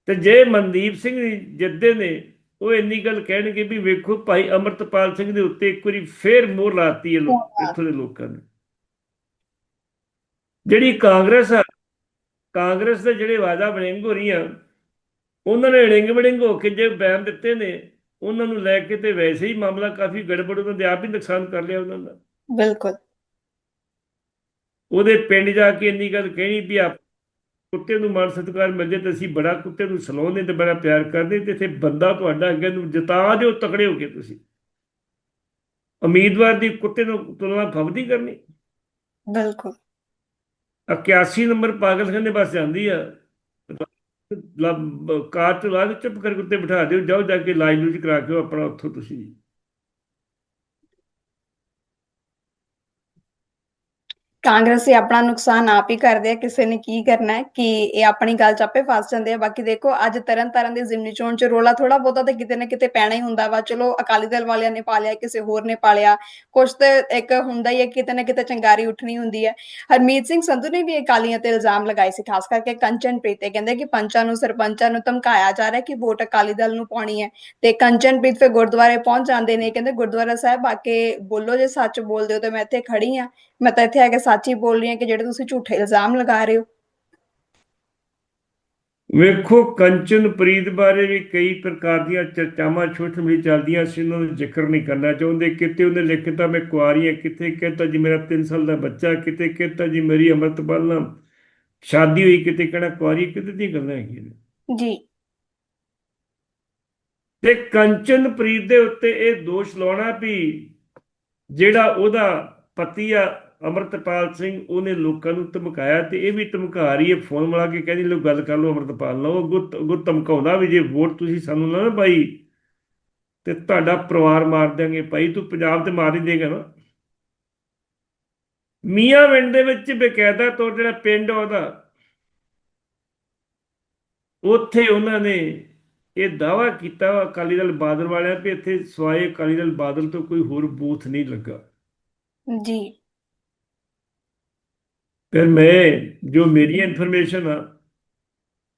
ਤੇ ਜੇ ਮਨਦੀਪ ਸਿੰਘ ਜਿੱਤਦੇ ਨੇ ਉਹ ਇੰਨੀ ਗੱਲ ਕਹਿਣਗੇ ਵੀ ਵੇਖੋ ਭਾਈ ਅਮਰਤਪਾਲ ਸਿੰਘ ਦੇ ਉੱਤੇ ਇੱਕ ਵਾਰੀ ਫੇਰ ਮੋਹਰ ਲਾਤੀ ਹੈ ਇੱਥੋਂ ਦੇ ਲੋਕਾਂ ਨੇ। ਜਿਹੜੀ ਕਾਂਗਰਸ ਆ ਕਾਂਗਰਸ ਦੇ ਜਿਹੜੇ ਵਾਦਾ ਬਣੇਂਗ ਹੋ ਰਹੀਆਂ ਉਹਨਾਂ ਨੇ ਰਿੰਗ ਬੜਿੰਗ ਹੋ ਕੇ ਜੇ ਬਿਆਨ ਦਿੱਤੇ ਨੇ ਉਹਨਾਂ ਨੂੰ ਲੈ ਕੇ ਤੇ ਵੈਸੇ ਹੀ ਮਾਮਲਾ ਕਾਫੀ ਗੜਬੜ ਉਹਨਾਂ ਦੇ ਆਪ ਹੀ ਨੁਕਸਾਨ ਕਰ ਲਿਆ ਉਹਨਾਂ ਦਾ। ਬਿਲਕੁਲ। ਉਹਦੇ ਪਿੰਡ ਜਾ ਕੇ ਇੰਨੀ ਗੱਲ ਕਹਿਣੀ ਵੀ ਆਪ ਕੁੱਤੇ ਨੂੰ ਮਾਨ ਸਤਿਕਾਰ ਮਿਲ ਜੇ ਤੇ ਅਸੀਂ ਬੜਾ ਕੁੱਤੇ ਨੂੰ ਸਲਾਉਂਦੇ ਤੇ ਬੜਾ ਪਿਆਰ ਕਰਦੇ ਤੇ ਇੱਥੇ ਬੰਦਾ ਤੁਹਾਡਾ ਅੱਗੇ ਨੂੰ ਜਿਤਾ ਦਿਓ ਤਕੜੇ ਹੋ ਕੇ ਤੁਸੀਂ। ਉਮੀਦਵਾਰ ਦੀ ਕੁੱਤੇ ਨੂੰ ਤੁਲਨਾ ਫਬਦੀ ਕਰਨੀ। ਬਿਲਕੁਲ। 81 ਨੰਬਰ ਪਾਗਲਖਾਨੇ ਦੇ ਬਸ ਜਾਂਦੀ ਆ। ਕਾਰ ਚਲਾ ਕੇ ਚੁੱਪ ਕਰਕੇ ਉੱਤੇ ਬਿਠਾ ਦਿਓ ਜਾਓ ਜਾ ਕੇ ਇਲਾਜ ਲੂਜ ਕਰਾ ਕੇ ਆਪਣਾ ਉੱਥੋਂ ਤੁਸੀਂ। ਕਾਂਗਰਸੀ ਆਪਣਾ ਨੁਕਸਾਨ ਆਪ ਹੀ ਕਰਦੇ ਆ, ਕਿਸੇ ਨੇ ਕੀ ਕਰਨਾ ਹੈ? ਕਿ ਇਹ ਆਪਣੀ ਗੱਲ ਚ ਆਪੇ ਫਸ ਜਾਂਦੇ ਆ? ਬਾਕੀ ਦੇਖੋ, ਅੱਜ ਤਰਨ ਤਾਰਨ ਦੀ ਜ਼ਿਮਨੀ ਚੋਣ ਚ ਰੋਲਾ ਥੋੜਾ ਬਹੁਤਾ ਤੇ ਕਿਤੇ ਨਾ ਕਿਤੇ ਪੈਣਾ ਹੀ ਹੁੰਦਾ ਵਾ। ਚਲੋ, ਅਕਾਲੀ ਦਲ ਵਾਲਿਆਂ ਨੇ ਪਾ ਲਿਆ ਕਿਸੇ ਹੋਰ ਨੇ ਪਾ ਲਿਆ ਕੁਝ ਤੇ ਇੱਕ ਹੁੰਦਾ ਹੀ ਹੈ, ਕਿਤੇ ਨਾ ਕਿਤੇ ਚੰਗਾਰੀ ਉੱਠਣੀ ਹੁੰਦੀ ਹੈ। ਹਰਮੀਤ ਸਿੰਘ ਸੰਧੂ ਨੇ ਵੀ ਅਕਾਲੀਆਂ ਤੇ ਇਲਜ਼ਾਮ ਲਗਾਏ ਸੀ, ਖਾਸ ਕਰਕੇ ਕੰਚਨਪ੍ਰੀਤ ਤੇ ਕਹਿੰਦੇ ਕਿ ਪੰਚਾਂ ਨੂੰ, ਸਰਪੰਚਾਂ ਨੂੰ ਧਮਕਾਇਆ ਜਾ ਰਿਹਾ ਕਿ ਵੋਟ ਅਕਾਲੀ ਦਲ ਨੂੰ ਪਾਉਣੀ ਹੈ। ਤੇ ਕੰਚਨਪ੍ਰੀਤ ਫਿਰ ਗੁਰਦੁਆਰੇ ਪਹੁੰਚ ਜਾਂਦੇ ਨੇ। ਕਹਿੰਦੇ ਗੁਰਦੁਆਰਾ ਸਾਹਿਬ ਆ ਕੇ ਬੋਲੋ ਜੇ ਸੱਚ ਬੋਲਦੇ ਹੋ ਤੇ ਮੈਂ ਇੱਥੇ ਖੜੀ ਆ ਮੈਂ ਤਾਂ ਇੱਥੇ ਆ ਕੇ ਸੱਚ ਹੀ ਬੋਲ ਰਹੀ ਹਾਂ ਕਿ ਜਿਹੜੇ ਤੁਸੀਂ ਝੂਠੇ ਇਲਜ਼ਾਮ ਲਗਾ ਰਹੇ ਹੋ। ਵੇਖੋ ਕੰਚਨਪ੍ਰੀਤ ਬਾਰੇ ਵੀ ਕਈ ਪ੍ਰਕਾਰ ਦੀਆਂ ਚਰਚਾਵਾਂ ਛੋਟੀ ਮੋਟੀ ਚੱਲਦੀਆਂ ਸੀ ਉਹਨਾਂ ਦਾ ਜ਼ਿਕਰ ਨਹੀਂ ਕਰਨਾ ਚਾਹੁੰਦੇ। ਕਿਤੇ ਉਹਨੇ ਲਿਖਤਾ ਮੈਂ ਕੁਆਰੀ ਹਾਂ ਕਿਤੇ ਕਹਿੰਦਾ ਜੀ ਮੇਰਾ 3 ਸਾਲ ਦਾ ਬੱਚਾ ਕਿਤੇ ਕਹਿੰਦਾ ਜੀ ਮੇਰੀ ਅੰਮ੍ਰਿਤਪਾਲ ਨਾਲ ਸ਼ਾਦੀ ਹੋਈ ਕਿਤੇ ਕਹਿਣਾ ਕੁਆਰੀ ਕਿਤੇ ਦੀਆਂ ਗੱਲਾਂ ਹੈਗੀਆਂ ਨੇ। ਜੀ। ਤੇ ਕੰਚਨਪ੍ਰੀਤ ਦੇ ਉੱਤੇ ਇਹ ਦੋਸ਼ ਲਾਉਣਾ ਵੀ ਜਿਹੜਾ ਉਹਦਾ ਪਤੀ ਆ ਅਮਰਤਪਾਲ ਸਿੰਘ ਉਹਨੇ ਲੋਕਾਂ ਨੂੰ ਧਮਕਾਇਆ ਤੇ ਇਹ ਵੀ ਧਮਕਾ ਰਹੀ ਹੈ। ਫੋਨ ਮਿਲਾ ਕੇ ਕਹਿੰਦੀ ਲੋ ਗੱਲ ਕਰ ਲਓ ਅਮਰਤਪਾਲ ਨਾਲ। ਉਹ ਗੁੱਤ ਧਮਕਾਉਂਦਾ ਵੀ ਜੇ ਵੋਟ ਤੁਸੀਂ ਸਾਨੂੰ ਨਾ ਪਾਈ ਤੇ ਤੁਹਾਡਾ ਪਰਿਵਾਰ ਮਾਰ ਦਿਆਂਗੇ। ਭਾਈ, ਤੂੰ ਪੰਜਾਬ ਤੇ ਮਾਰ ਹੀ ਦੇਗਾ ਨਾ। ਮੀਆਂ ਪਿੰਡ ਦੇ ਵਿੱਚ ਬਕਾਇਦਾ ਤੌਰ ਜਿਹੜਾ ਪਿੰਡ ਆ ਉਹਦਾ, ਉੱਥੇ ਉਹਨਾਂ ਨੇ ਇਹ ਦਾਵਾ ਕੀਤਾ ਅਕਾਲੀ ਦਲ ਬਾਦਲ ਵਾਲਿਆਂ ਵੀ ਇੱਥੇ ਸਵਾਏ ਅਕਾਲੀ ਦਲ ਬਾਦਲ ਤੋਂ ਕੋਈ ਹੋਰ ਬੂਥ ਨਹੀਂ ਲੱਗਾ। ਜੀ। ਫਿਰ ਮੈਂ ਜੋ ਮੇਰੀ ਇਨਫੋਰਮੇਸ਼ਨ ਆ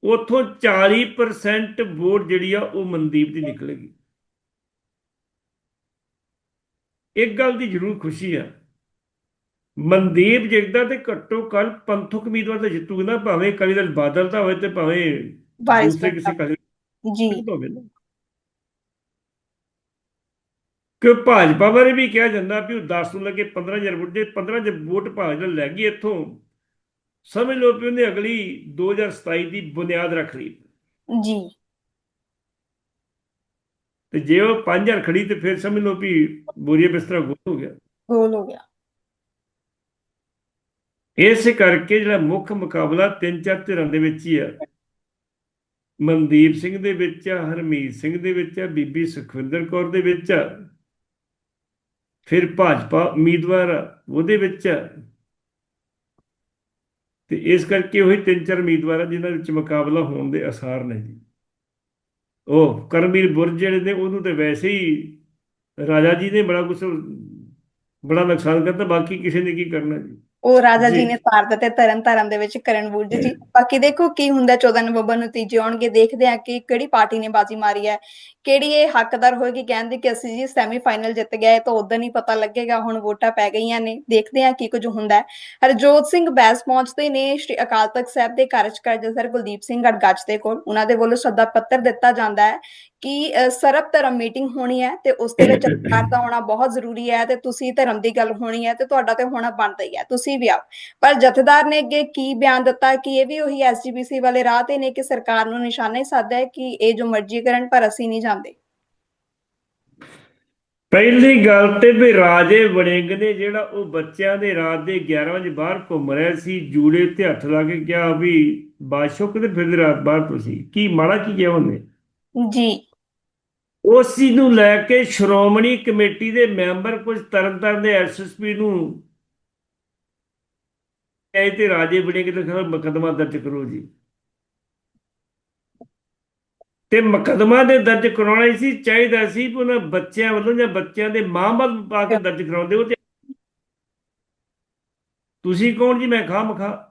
ਉਥੋਂ 40% ਵੋਟ ਜਿਹੜੀ ਆ ਉਹ ਮਨਦੀਪ ਦੀ ਨਿਕਲੇਗੀ। ਇੱਕ ਗੱਲ ਦੀ ਜ਼ਰੂਰ ਖੁਸ਼ੀ ਆ ਮਨਦੀਪ ਜਿੱਦਾਂ ਤੇ ਘੱਟੋ ਕੱਲ ਪੰਥਕ ਉਮੀਦਵਾਰ ਤਾਂ ਜਿੱਤੂਗਾ ਨਾ ਭਾਵੇਂ ਅਕਾਲੀ ਦਲ ਬਾਦਲ ਦਾ ਹੋਵੇ ਤੇ ਭਾਵੇਂ ਦੂਸਰੇ ਕਿਸੇ ਅਕਾਲੀ ਜੀ। ਹੋਵੇ ਨਾ। ਕਿ ਭਾਜਪਾ ਬਾਰੇ ਵੀ ਕਿਹਾ ਜਾਂਦਾ ਵੀ ਉਹ 10 ਨੂੰ ਲੱਗੇ 15000 ਵੋਟ ਜੇ 15 ਜੇ ਵੋਟ ਭਾਜਪਾ ਲੈ ਗਈ ਇੱਥੋਂ। ਸਮਝ ਲਓ ਵੀ ਉਹਨੇ ਅਗਲੀ 2027 ਦੀ ਬੁਨਿਆਦ ਰੱਖ ਲਈ। ਜੀ। ਤੇ ਜੇ ਉਹ 5000 ਖੜੀ ਤੇ ਫਿਰ ਸਮਝ ਲਓ ਵੀ ਬੋਰੀਆ ਬਿਸਤਰਾ ਗੋਲ ਹੋ ਗਿਆ। ਗੋਲ ਹੋ ਗਿਆ। ਇਸ ਕਰਕੇ ਜਿਹੜਾ ਮੁੱਖ ਮੁਕਾਬਲਾ ਤਿੰਨ ਚਾਰ ਧਿਰਾਂ ਦੇ ਵਿੱਚ ਹੀ ਆ। ਮਨਦੀਪ ਸਿੰਘ ਦੇ ਵਿੱਚ ਆ ਹਰਮੀਤ ਸਿੰਘ ਦੇ ਵਿੱਚ ਆ ਬੀਬੀ ਸੁਖਵਿੰਦਰ ਕੌਰ ਦੇ ਵਿੱਚ ਆ। ਫਿਰ ਭਾਜਪਾ ਉਮੀਦਵਾਰ ਉਹਦੇ ਵਿੱਚ ਤੇ ਇਸ ਕਰਕੇ ਉਹੀ ਤਿੰਨ ਚਾਰ ਉਮੀਦਵਾਰ ਆ ਜਿਨ੍ਹਾਂ ਵਿੱਚ ਮੁਕਾਬਲਾ ਹੋਣ ਦੇ ਅਸਾਰ ਨੇ ਜੀ। ਉਹ ਕਰਮਵੀਰ ਬੁਰਜ ਜਿਹੜੇ ਨੇ, ਉਹਨੂੰ ਤੇ ਵੈਸੇ ਹੀ ਰਾਜਾ ਜੀ ਨੇ ਬੜਾ ਕੁਝ ਬੜਾ ਨੁਕਸਾਨ ਕਰਤਾ, ਬਾਕੀ ਕਿਸੇ ਨੇ ਕੀ ਕਰਨਾ ਜੀ। ਉਹ ਰਾਜਾ ਜੀ। ਨੇ ਤਾਰ ਦਿੱਤੇ ਤਰਨ ਤਾਰਨ ਦੇ ਵਿੱਚ ਕਰਨ ਬੁਰਜ ਜੀ। ਬਾਕੀ ਦੇਖੋ ਕੀ ਹੁੰਦਾ 14 ਨਵੰਬਰ ਨੂੰ ਤੀਜੇ ਆਉਣਗੇ ਦੇਖਦੇ ਆ ਕਿ ਕਿਹੜੀ ਪਾਰਟੀ ਨੇ ਬਾਜ਼ੀ ਮਾਰੀ ਹੈ। ਕਿਹੜੀ ਇਹ ਹੱਕਦਾਰ ਹੋਏਗੀ ਕਹਿੰਦੇ ਕਿ ਅਸੀਂ ਜੀ ਸੈਮੀਫਾਈਨਲ ਜਿੱਤ ਗਏ ਤਾਂ ਉਦੋਂ ਹੀ ਪਤਾ ਲੱਗੇਗਾ ਹੁਣ ਵੋਟਾਂ ਪੈ ਗਈਆਂ ਨੇ। ਦੇਖਦੇ ਆ ਕੀ ਕੁਝ ਹੁੰਦਾ ਹਰਜੋਤ ਸਿੰਘ ਬੈਸ ਪਹੁੰਚਦੇ ਨੇ ਸ਼੍ਰੀ ਅਕਾਲ ਤਖਤ ਸਾਹਿਬ ਦੇ ਕਾਰਜਕਾਰੀ ਜਥੇਦਾਰ ਕੁਲਦੀਪ ਸਿੰਘ ਗੜਗੱਜ ਦੇ ਕੋਲ। ਉਹਨਾਂ ਦੇ ਵੱਲੋਂ ਸੱਦਾ ਪੱਤਰ ਦਿੱਤਾ ਜਾਂਦਾ ਹੈ ਕਿ ਸਰਬ ਧਰਮ ਮੀਟਿੰਗ ਹੋਣੀ ਹੈ ਤੇ ਉਸ ਦੇ ਵਿੱਚ ਅਧਿਕਾਰ ਦਾ ਹੋਣਾ ਬਹੁਤ ਜ਼ਰੂਰੀ ਹੈ ਤੇ ਤੁਸੀਂ ਧਰਮ ਦੀ ਗੱਲ ਹੋਣੀ ਹੈ ਤੇ ਤੁਹਾਡਾ ਤੇ ਹੋਣਾ ਬਣਦਾ ਹੀ ਹੈ ਤੁਸੀਂ ਵੀ ਆਓ। ਪਰ ਜਥੇਦਾਰ ਨੇ ਅੱਗੇ ਕੀ ਬਿਆਨ ਦਿੱਤਾ ਕਿ ਇਹ ਵੀ ਉਹੀ ਐਸਜੀਪੀਸੀ ਵਾਲੇ ਰਾਹ ਤੇ ਨੇ ਕਿ ਸਰਕਾਰ ਨੂੰ ਨਿਸ਼ਾਨਾ ਹੀ ਸਾਧਿਆ ਹੈ ਕਿ ਇਹ ਜੋ ਮਰਜ਼ੀ ਕਰਨ ਪਰ ਅਸੀਂ ਨਹੀਂ ਜਾਂਦੇ। ਪਹਿਲੀ ਗੱਲ ਤੇ ਵੀ ਰਾਜੇ ਵੜਿੰਗ ਨੇ ਜਿਹੜਾ ਉਹ ਬੱਚਿਆਂ ਦੇ ਰਾਤ ਦੇ 11 ਵਜੇ ਬਾਹਰ ਘੁੰਮ ਰਿਹਾ ਸੀ ਜੂੜੇ ਤੇ ਹੱਥ ਲਾ ਕੇ ਕਿਹਾ ਵੀ ਬਾਦਸ਼ਾਹ ਕਿਤੇ ਫਿਰਦੇ ਰਾਤ ਬਾਹਰ ਤੁਸੀਂ। ਕੀ ਮਾੜਾ ਕੀ ਕਿਹਾ ਉਹਨੇ? ਜੀ। ਉਸ ਚੀਜ਼ ਨੂੰ ਲੈ ਕੇ ਸ਼੍ਰੋਮਣੀ ਕਮੇਟੀ ਦੇ ਮੈਂਬਰ ਕੁਝ ਤਰਨਤਾਰਨ ਦੇ ਐਸਐਸਪੀ ਨੂੰ ਕਹੇ ਤੇ ਰਾਜੇ ਬਣੇ ਕਿ ਲਿਖਿਆ ਮੁਕੱਦਮਾ ਦਰਜ ਕਰੋ ਜੀ। ਤੇ ਮੁਕੱਦਮਾ ਦੇ ਦਰਜ ਕਰਾਉਣਾ ਹੀ ਸੀ, ਚਾਹੀਦਾ ਸੀ ਕਿ ਉਹਨਾਂ ਬੱਚਿਆਂ ਵੱਲੋਂ ਜਾਂ ਬੱਚਿਆਂ ਦੇ ਮਾਂ-ਬਾਪ ਪਾ ਕੇ ਦਰਜ ਕਰਾਉਂਦੇ ਹੋ ਤੇ ਤੁਸੀਂ ਕੌਣ ਜੀ? ਮੈਂ ਖਾ ਖਾ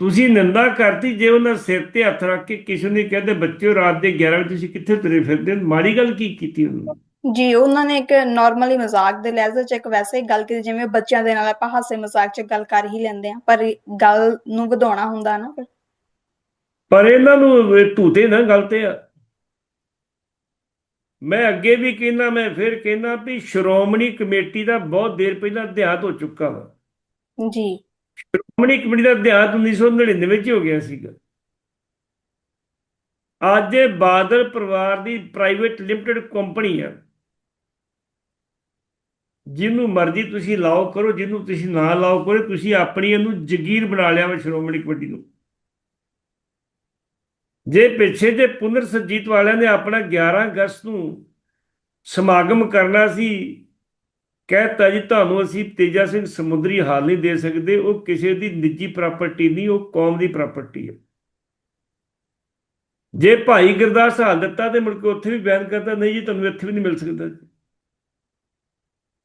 ਤੁਸੀਂ ਨਿੰਦਾ ਕਰਤੀ ਜੇ ਉਹਨਾਂ ਸਿਰ ਤੇ ਹੱਥ ਰੱਖ ਕੇ ਕਿਸੇ ਨੇ ਕਹਿੰਦੇ ਬੱਚਿਓ ਰਾਤ ਦੇ 11 ਵਜੇ ਤੁਸੀਂ ਕਿੱਥੇ ਤੁਰੇ ਫਿਰਦੇ ਹੋ? ਮਾੜੀ ਗੱਲ ਕੀ ਕੀਤੀ ਉਹਨਾਂ ਨੇ? ਜੀ ਉਹਨਾਂ ਨੇ ਇੱਕ ਨਾਰਮਲੀ ਮਜ਼ਾਕ ਦੇ ਲਹਿਜ਼ੇ 'ਚ ਇੱਕ ਵੈਸੇ ਹੀ ਗੱਲ ਕੀਤੀ ਜਿਵੇਂ ਬੱਚਿਆਂ ਦੇ ਨਾਲ ਆਪਾਂ ਹਾਸੇ ਮਜ਼ਾਕ 'ਚ ਗੱਲ ਕਰ ਹੀ ਲੈਂਦੇ ਆ ਪਰ ਗੱਲ ਨੂੰ ਵਧਾਉਣਾ ਹੁੰਦਾ ਨਾ ਫਿਰ। ਪਰ ਇਹਨਾਂ ਨੂੰ ਧੂਤੇ ਨਾ ਗੱਲ ਤੇ ਆ। ਮੈਂ ਅੱਗੇ ਵੀ ਕਹਿੰਦਾ ਮੈਂ ਫਿਰ ਕਹਿੰਦਾ ਵੀ ਸ਼੍ਰੋਮਣੀ ਕਮੇਟੀ ਦਾ ਬਹੁਤ ਦੇਰ ਪਹਿਲਾਂ ਅਧਿਆਤ ਹੋ ਚੁੱਕਾ ਵਾ। ਜੀ। ਸ਼੍ਰੋਮਣੀ ਕਮੇਟੀ ਦਾ ਅਧਿਆਤ 1999 ਵਿੱਚ ਹੋ ਗਿਆ ਸੀਗਾ। ਅੱਜ ਇਹ ਬਾਦਲ ਪਰਿਵਾਰ ਦੀ ਪ੍ਰਾਈਵੇਟ ਲਿਮਟਿਡ ਕੰਪਨੀ ਆ। ਜਿਹਨੂੰ ਮਰਜ਼ੀ ਤੁਸੀਂ ਲਾਓ, ਕਰੋ, ਜਿਹਨੂੰ ਤੁਸੀਂ ਨਾ ਲਾਓ, ਕਰੋ, ਤੁਸੀਂ ਆਪਣੀ ਇਹਨੂੰ ਜ਼ਗੀਰ ਬਣਾ ਲਿਆ ਵਾ ਸ਼੍ਰੋਮਣੀ ਕਮੇਟੀ ਨੂੰ। ਜੇ ਪਿੱਛੇ ਜੇ ਪੁਨਰ ਸਰਜੀਤ ਵਾਲਿਆਂ ਨੇ ਆਪਣਾ 11 ਅਗਸਤ ਨੂੰ ਸਮਾਗਮ ਕਰਨਾ ਸੀ ਕਹਿਤਾ ਜੀ ਤੁਹਾਨੂੰ ਅਸੀਂ ਤੇਜਾ ਸਿੰਘ ਸਮੁੰਦਰੀ ਹਾਲ ਨਹੀਂ ਦੇ ਸਕਦੇ। ਉਹ ਕਿਸੇ ਦੀ ਨਿੱਜੀ ਪ੍ਰਾਪਰਟੀ ਨਹੀਂ ਉਹ ਕੌਮ ਦੀ ਪ੍ਰਾਪਰਟੀ ਹੈ। ਜੇ ਭਾਈ ਗੁਰਦਾਸ ਹਾਲ ਦਿੱਤਾ ਤੇ ਮੁੜ ਕੇ ਉੱਥੇ ਵੀ ਬਿਆਨ ਕਰਤਾ ਨਹੀਂ ਜੀ ਤੁਹਾਨੂੰ ਇੱਥੇ ਵੀ ਨਹੀਂ ਮਿਲ ਸਕਦਾ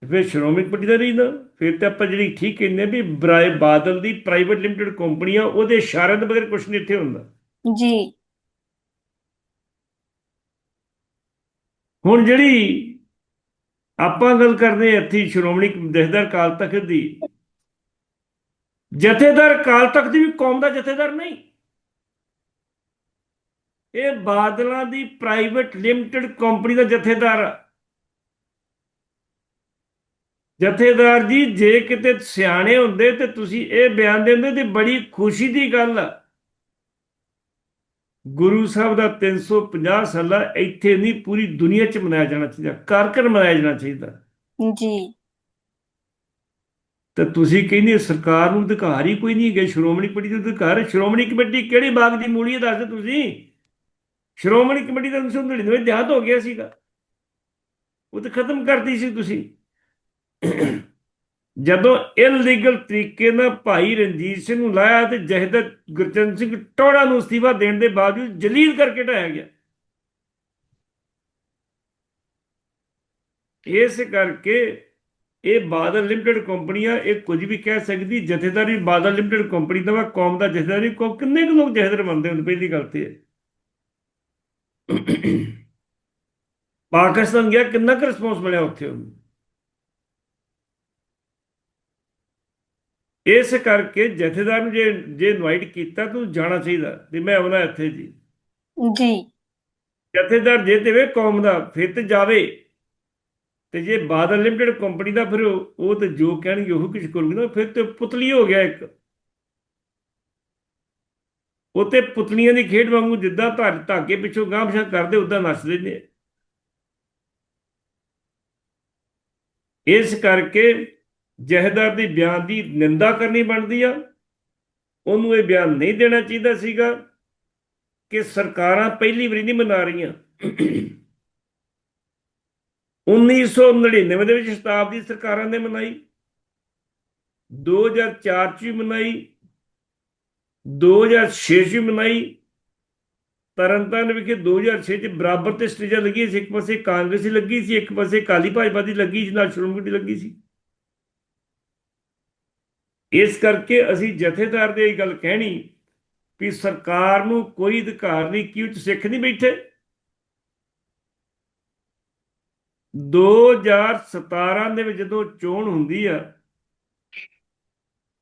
ਫਿਰ ਸ਼੍ਰੋਮਣੀ ਕਮੇਟੀ ਦਾ ਨਾ ਫਿਰ ਤੇ ਆਪਾਂ ਜਿਹੜੀ ਠੀਕ ਕਹਿੰਦੇ ਵੀ ਬਰਾਏ ਬਾਦਲ ਦੀ ਪ੍ਰਾਈਵੇਟ ਲਿਮਟਿਡ ਕੰਪਨੀ ਆ ਉਹਦੇ ਇਸ਼ਾਰੇ ਤੋਂ ਬਗੈਰ ਕੁਝ ਨਹੀਂ ਇੱਥੇ ਹੁੰਦਾ। ਜੀ। ਹੁਣ ਜਿਹੜੀ ਆਪਾਂ ਗੱਲ ਕਰਦੇ ਹਾਂ ਇੱਥੇ ਸ਼੍ਰੋਮਣੀ ਜਥੇਦਾਰ ਅਕਾਲ ਤਖਤ ਦੀ। ਜਥੇਦਾਰ ਅਕਾਲ ਤਖਤ ਦੀ ਵੀ ਕੌਮ ਦਾ ਜਥੇਦਾਰ ਨਹੀਂ। ਇਹ ਬਾਦਲਾਂ ਦੀ ਪ੍ਰਾਈਵੇਟ ਲਿਮਟਿਡ ਕੰਪਨੀ ਦਾ ਜਥੇਦਾਰ ਆ। ਜਥੇਦਾਰ ਜੀ, ਜੇ ਕਿਤੇ ਸਿਆਣੇ ਹੁੰਦੇ ਤੇ ਤੁਸੀਂ ਇਹ ਬਿਆਨ ਦਿੰਦੇ ਤੇ ਬੜੀ ਖੁਸ਼ੀ ਦੀ ਗੱਲ ਆ। ਗੁਰੂ ਸਾਹਿਬ ਦਾ 350 ਸਾਲਾ ਇੱਥੇ ਨਹੀਂ ਪੂਰੀ ਦੁਨੀਆ 'ਚ ਮਨਾਇਆ ਜਾਣਾ ਚਾਹੀਦਾ ਘਰ ਮਨਾਇਆ ਜਾਣਾ ਚਾਹੀਦਾ। ਜੀ। ਤੇ ਤੁਸੀਂ ਕਹਿੰਦੇ ਸਰਕਾਰ ਨੂੰ ਅਧਿਕਾਰ ਹੀ ਕੋਈ ਨਹੀਂ ਹੈਗਾ ਸ਼੍ਰੋਮਣੀ ਕਮੇਟੀ ਦਾ ਅਧਿਕਾਰ। ਸ਼੍ਰੋਮਣੀ ਕਮੇਟੀ ਕਿਹੜੇ ਬਾਗ ਦੀ ਮੂਲੀ ਹੈ ਦੱਸ ਦਿਓ ਤੁਸੀਂ। ਸ਼੍ਰੋਮਣੀ ਕਮੇਟੀ ਦਾ 1999 ਦਿਹਾਤ ਹੋ ਗਿਆ ਸੀਗਾ। ਉਹ ਤਾਂ ਖਤਮ ਕਰਤੀ ਸੀ ਤੁਸੀਂ। ਜਦੋਂ ਇਲੀਗਲ ਤਰੀਕੇ ਨਾਲ ਭਾਈ ਰਣਜੀਤ ਸਿੰਘ ਨੂੰ ਲਾਇਆ ਤੇ ਜਹਦਰ ਗੁਰਚਰਨ ਸਿੰਘ ਟੋੜਾ ਨੂੰ ਅਸਤੀਫਾ ਦੇਣ ਦੇ ਬਾਵਜੂਦ ਜਲੀਲ ਕਰਕੇ ਢਾਇਆ ਗਿਆ। ਇਸ ਕਰਕੇ ਇਹ ਬਾਦਲ ਲਿਮਟਿਡ ਕੰਪਨੀ ਆ ਇਹ ਕੁਝ ਵੀ ਕਹਿ ਸਕਦੀ, ਜਥੇਦਾਰੀ ਬਾਦਲ ਲਿਮਟਿਡ ਕੰਪਨੀ ਦਾ ਵਾ, ਕੌਮ ਦਾ ਜਥੇਦਾਰੀ ਕੋ ਕਿੰਨੇ ਕੁ ਲੋਕ ਜਥੇਦਾਰ ਬਣਦੇ ਹੁੰਦੇ ਪਹਿਲੀ ਗੱਲ ਤੇ ਪਾਕਿਸਤਾਨ ਗਿਆ, ਕਿੰਨਾ ਕੁ ਰਿਸਪੌਂਸ ਮਿਲਿਆ ਉੱਥੇ ਉਹਨੂੰ? ਇਸ ਕਰਕੇ ਜਥੇਦਾਰ ਨੂੰ ਜੇ ਜੇ ਇਨਵਾਈਟ ਕੀਤਾ ਤੂੰ ਜਾਣਾ ਚਾਹੀਦਾ ਤੇ ਮੈਂ ਆਉਣਾ ਇੱਥੇ ਜੀ। ਜੀ। ਜਥੇਦਾਰ ਜੇ ਦੇਵੇ ਕੌਮ ਦਾ ਫਿਰ ਤੇ ਜਾਵੇ। ਤੇ ਜੇ ਬਾਦਲ ਲਿਮਟਿਡ ਕੰਪਨੀ ਦਾ ਫਿਰ ਉਹ ਤੇ ਜੋ ਕਹਿਣਗੇ ਉਹ ਕੁਝ ਕਰੂਗੇ ਨਾ ਫਿਰ ਤੇ ਪੁਤਲੀ ਹੋ ਗਿਆ ਇੱਕ। ਉਹ ਤੇ ਪੁਤਲੀਆਂ ਦੀ ਖੇਡ ਵਾਂਗੂ ਜਿੱਦਾਂ ਧਾਰ ਧਾਗੇ ਪਿੱਛੋਂ ਗਾਂਹ ਪਿਛਾਂ ਕਰਦੇ ਉਦਾਂ ਨੱਚਦੇ ਨੇ ਇਸ ਕਰਕੇ ਜਹੇਦਾਰ ਦੇ ਬਿਆਨ ਦੀ ਨਿੰਦਾ ਕਰਨੀ ਬਣਦੀ ਆ। ਉਹਨੂੰ ਇਹ ਬਿਆਨ ਨਹੀਂ ਦੇਣਾ ਚਾਹੀਦਾ ਸੀਗਾ ਕਿ ਸਰਕਾਰਾਂ ਪਹਿਲੀ ਵਾਰੀ ਨਹੀਂ ਮਨਾ ਰਹੀਆਂ। 1999 ਦੇ ਵਿੱਚ ਸ਼ਤਾਬਦੀ ਸਰਕਾਰਾਂ ਨੇ ਮਨਾਈ। 2004 ਚ ਵੀ ਮਨਾਈ। 2006 ਚ ਵੀ ਮਨਾਈ। ਤਰਨਤਾਰਨ ਵਿਖੇ 2006 ਚ ਬਰਾਬਰ ਤੇ ਸਟੇਜਾਂ ਲੱਗੀਆਂ ਸੀ। ਇੱਕ ਪਾਸੇ ਕਾਂਗਰਸੀ ਲੱਗੀ ਸੀ, ਇੱਕ ਪਾਸੇ ਕਾਲੀ ਭਾਜਪਾ ਦੀ ਲੱਗੀ ਸੀ, ਨਾਲ ਸ਼੍ਰੋਮਣੀ ਕਮੇਟੀ ਲੱਗੀ ਸੀ। ਇਸ ਕਰਕੇ ਅਸੀਂ ਜਥੇਦਾਰ ਦੇ ਇਹ ਗੱਲ ਕਹਿਣੀ ਵੀ ਸਰਕਾਰ ਨੂੰ ਕੋਈ ਅਧਿਕਾਰ ਨਹੀਂ, ਕਿ ਉੱਚ ਸਿੱਖ ਨਹੀਂ ਬੈਠੇ? 2017 ਦੇ ਵਿੱਚ ਜਦੋਂ ਚੋਣ ਹੁੰਦੀ ਆ,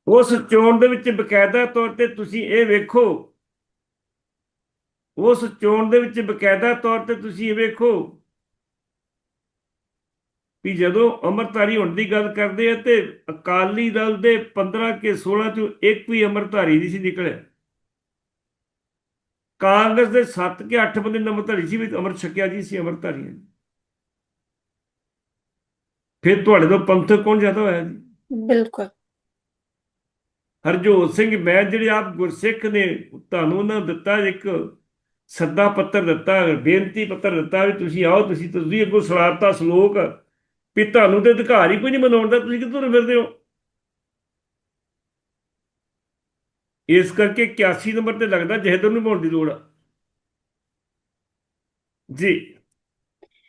ਉਸ ਚੋਣ ਦੇ ਵਿੱਚ ਬਕਾਇਦਾ ਤੌਰ ਤੇ ਤੁਸੀਂ ਇਹ ਵੇਖੋ, ਉਸ ਚੋਣ ਦੇ ਵਿੱਚ ਬਕਾਇਦਾ ਤੌਰ ਤੇ ਤੁਸੀਂ ਇਹ ਵੇਖੋ ਵੀ ਜਦੋਂ ਅਮਰਤਾਰੀ ਹੋਣ ਦੀ ਗੱਲ ਕਰਦੇ ਆ ਤੇ ਅਕਾਲੀ ਦਲ ਦੇ 15 ਕੇ 16 ਚੋਂ ਇੱਕ ਵੀ ਅਮਰਤਾਰੀ ਨਹੀਂ ਸੀ ਨਿਕਲਿਆ। ਕਾਂਗਰਸ ਦੇ 7 ਕੇ 8 ਬੰਦੇ ਅਮਰਤਾਰੀ ਸੀ ਵੀ ਅਮਰ ਛਕਿਆ ਜੀ ਸੀ ਅਮਰਤਾਰੀ ਨੇ। ਫਿਰ ਤੁਹਾਡੇ ਤੋਂ ਪੰਥਕ ਕੌਣ ਜ਼ਿਆਦਾ ਹੋਇਆ ਜੀ? ਬਿਲਕੁਲ। ਹਰਜੋਤ ਸਿੰਘ ਮੈਂ ਜਿਹੜੇ ਆਪ ਗੁਰਸਿੱਖ ਨੇ ਤੁਹਾਨੂੰ ਉਹਨਾਂ ਦਿੱਤਾ ਇੱਕ ਸੱਦਾ ਪੱਤਰ ਦਿੱਤਾ ਬੇਨਤੀ ਪੱਤਰ ਦਿੱਤਾ ਵੀ ਤੁਸੀਂ ਆਓ ਤੁਸੀਂ ਤੁਸੀਂ ਅੱਗੋਂ ਸਲਾਤਾ ਸ਼ਲੋਕ ਵੀ ਤੁਹਾਨੂੰ ਤੇ ਅਧਿਕਾਰ ਹੀ ਕੋਈ ਨਹੀਂ ਮਨਾਉਣ ਦਾ, ਤੁਸੀਂ ਕਿੱਥੋਂ ਫਿਰਦੇ ਹੋ? ਇਸ ਕਰਕੇ 81 ਨੰਬਰ ਤੇ ਲੱਗਦਾ ਜਹਦਰ ਨੂੰ ਪਾਉਣ ਦੀ ਲੋੜ ਆ। ਜੀ।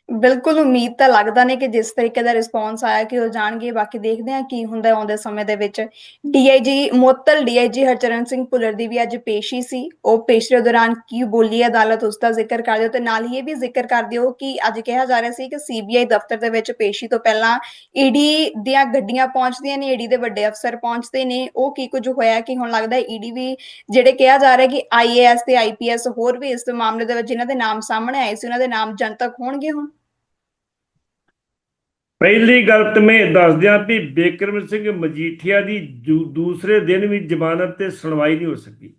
ਬਿਲਕੁਲ ਉਮੀਦ ਤਾਂ ਲੱਗਦਾ ਨੇ ਕਿ ਜਿਸ ਤਰੀਕੇ ਦਾ ਰਿਸਪੌਂਸ ਆਇਆ ਕਿ ਉਹ ਜਾਣਗੇ, ਬਾਕੀ ਦੇਖਦੇ ਹਾਂ ਕੀ ਹੁੰਦਾ ਹੈ ਆਉਂਦੇ ਸਮੇਂ ਦੇ ਵਿੱਚ। ਡੀਆਈਜੀ ਮੁਅੱਤਲ ਡੀਆਈਜੀ ਹਰਚਰਨ ਸਿੰਘ ਭੁੱਲਰ ਦੀ ਵੀ ਅੱਜ ਪੇਸ਼ੀ ਸੀ। ਉਹ ਪੇਸ਼ੀ ਦੌਰਾਨ ਕੀ ਬੋਲੀ ਅਦਾਲਤ ਉਸ ਦਾ ਜ਼ਿਕਰ ਕਰ ਦਿਓ ਤੇ ਨਾਲ ਹੀ ਇਹ ਵੀ ਜ਼ਿਕਰ ਕਰ ਦਿਓ ਕਿ ਅੱਜ ਕਿਹਾ ਜਾ ਰਿਹਾ ਸੀ ਕਿ ਸੀਬੀਆਈ ਦਫ਼ਤਰ ਦੇ ਵਿੱਚ ਪੇਸ਼ੀ ਤੋਂ ਪਹਿਲਾਂ ਈਡੀ ਦੀਆਂ ਗੱਡੀਆਂ ਪਹੁੰਚਦੀਆਂ ਨੇ ਈਡੀ ਦੇ ਵੱਡੇ ਅਫਸਰ ਪਹੁੰਚਦੇ ਨੇ। ਉਹ ਕੀ ਕੁਝ ਹੋਇਆ, ਕਿ ਹੁਣ ਲੱਗਦਾ ਈਡੀ ਵੀ ਜਿਹੜੇ ਕਿਹਾ ਜਾ ਰਿਹਾ ਕਿ ਆਈਏਐਸ ਤੇ ਆਈਪੀਐਸ ਹੋਰ ਵੀ ਇਸ ਮਾਮਲੇ ਦੇ ਵਿੱਚ ਜਿਨ੍ਹਾਂ ਦੇ ਨਾਮ ਸਾਹਮਣੇ ਆਏ ਸੀ, ਉਹਨਾਂ ਦੇ ਨਾਮ ਜਨਤਕ ਹੋਣਗੇ ਹੁਣ? ਪਹਿਲੀ ਗੱਲ ਤੇ ਮੈਂ ਦੱਸ ਦਿਆਂ ਵੀ ਬੇਕਰਮ ਸਿੰਘ ਮਜੀਠੀਆ ਦੀ ਦੂਸਰੇ ਦਿਨ ਵੀ ਜ਼ਮਾਨਤ ਤੇ ਸੁਣਵਾਈ ਨਹੀਂ ਹੋ ਸਕੀ।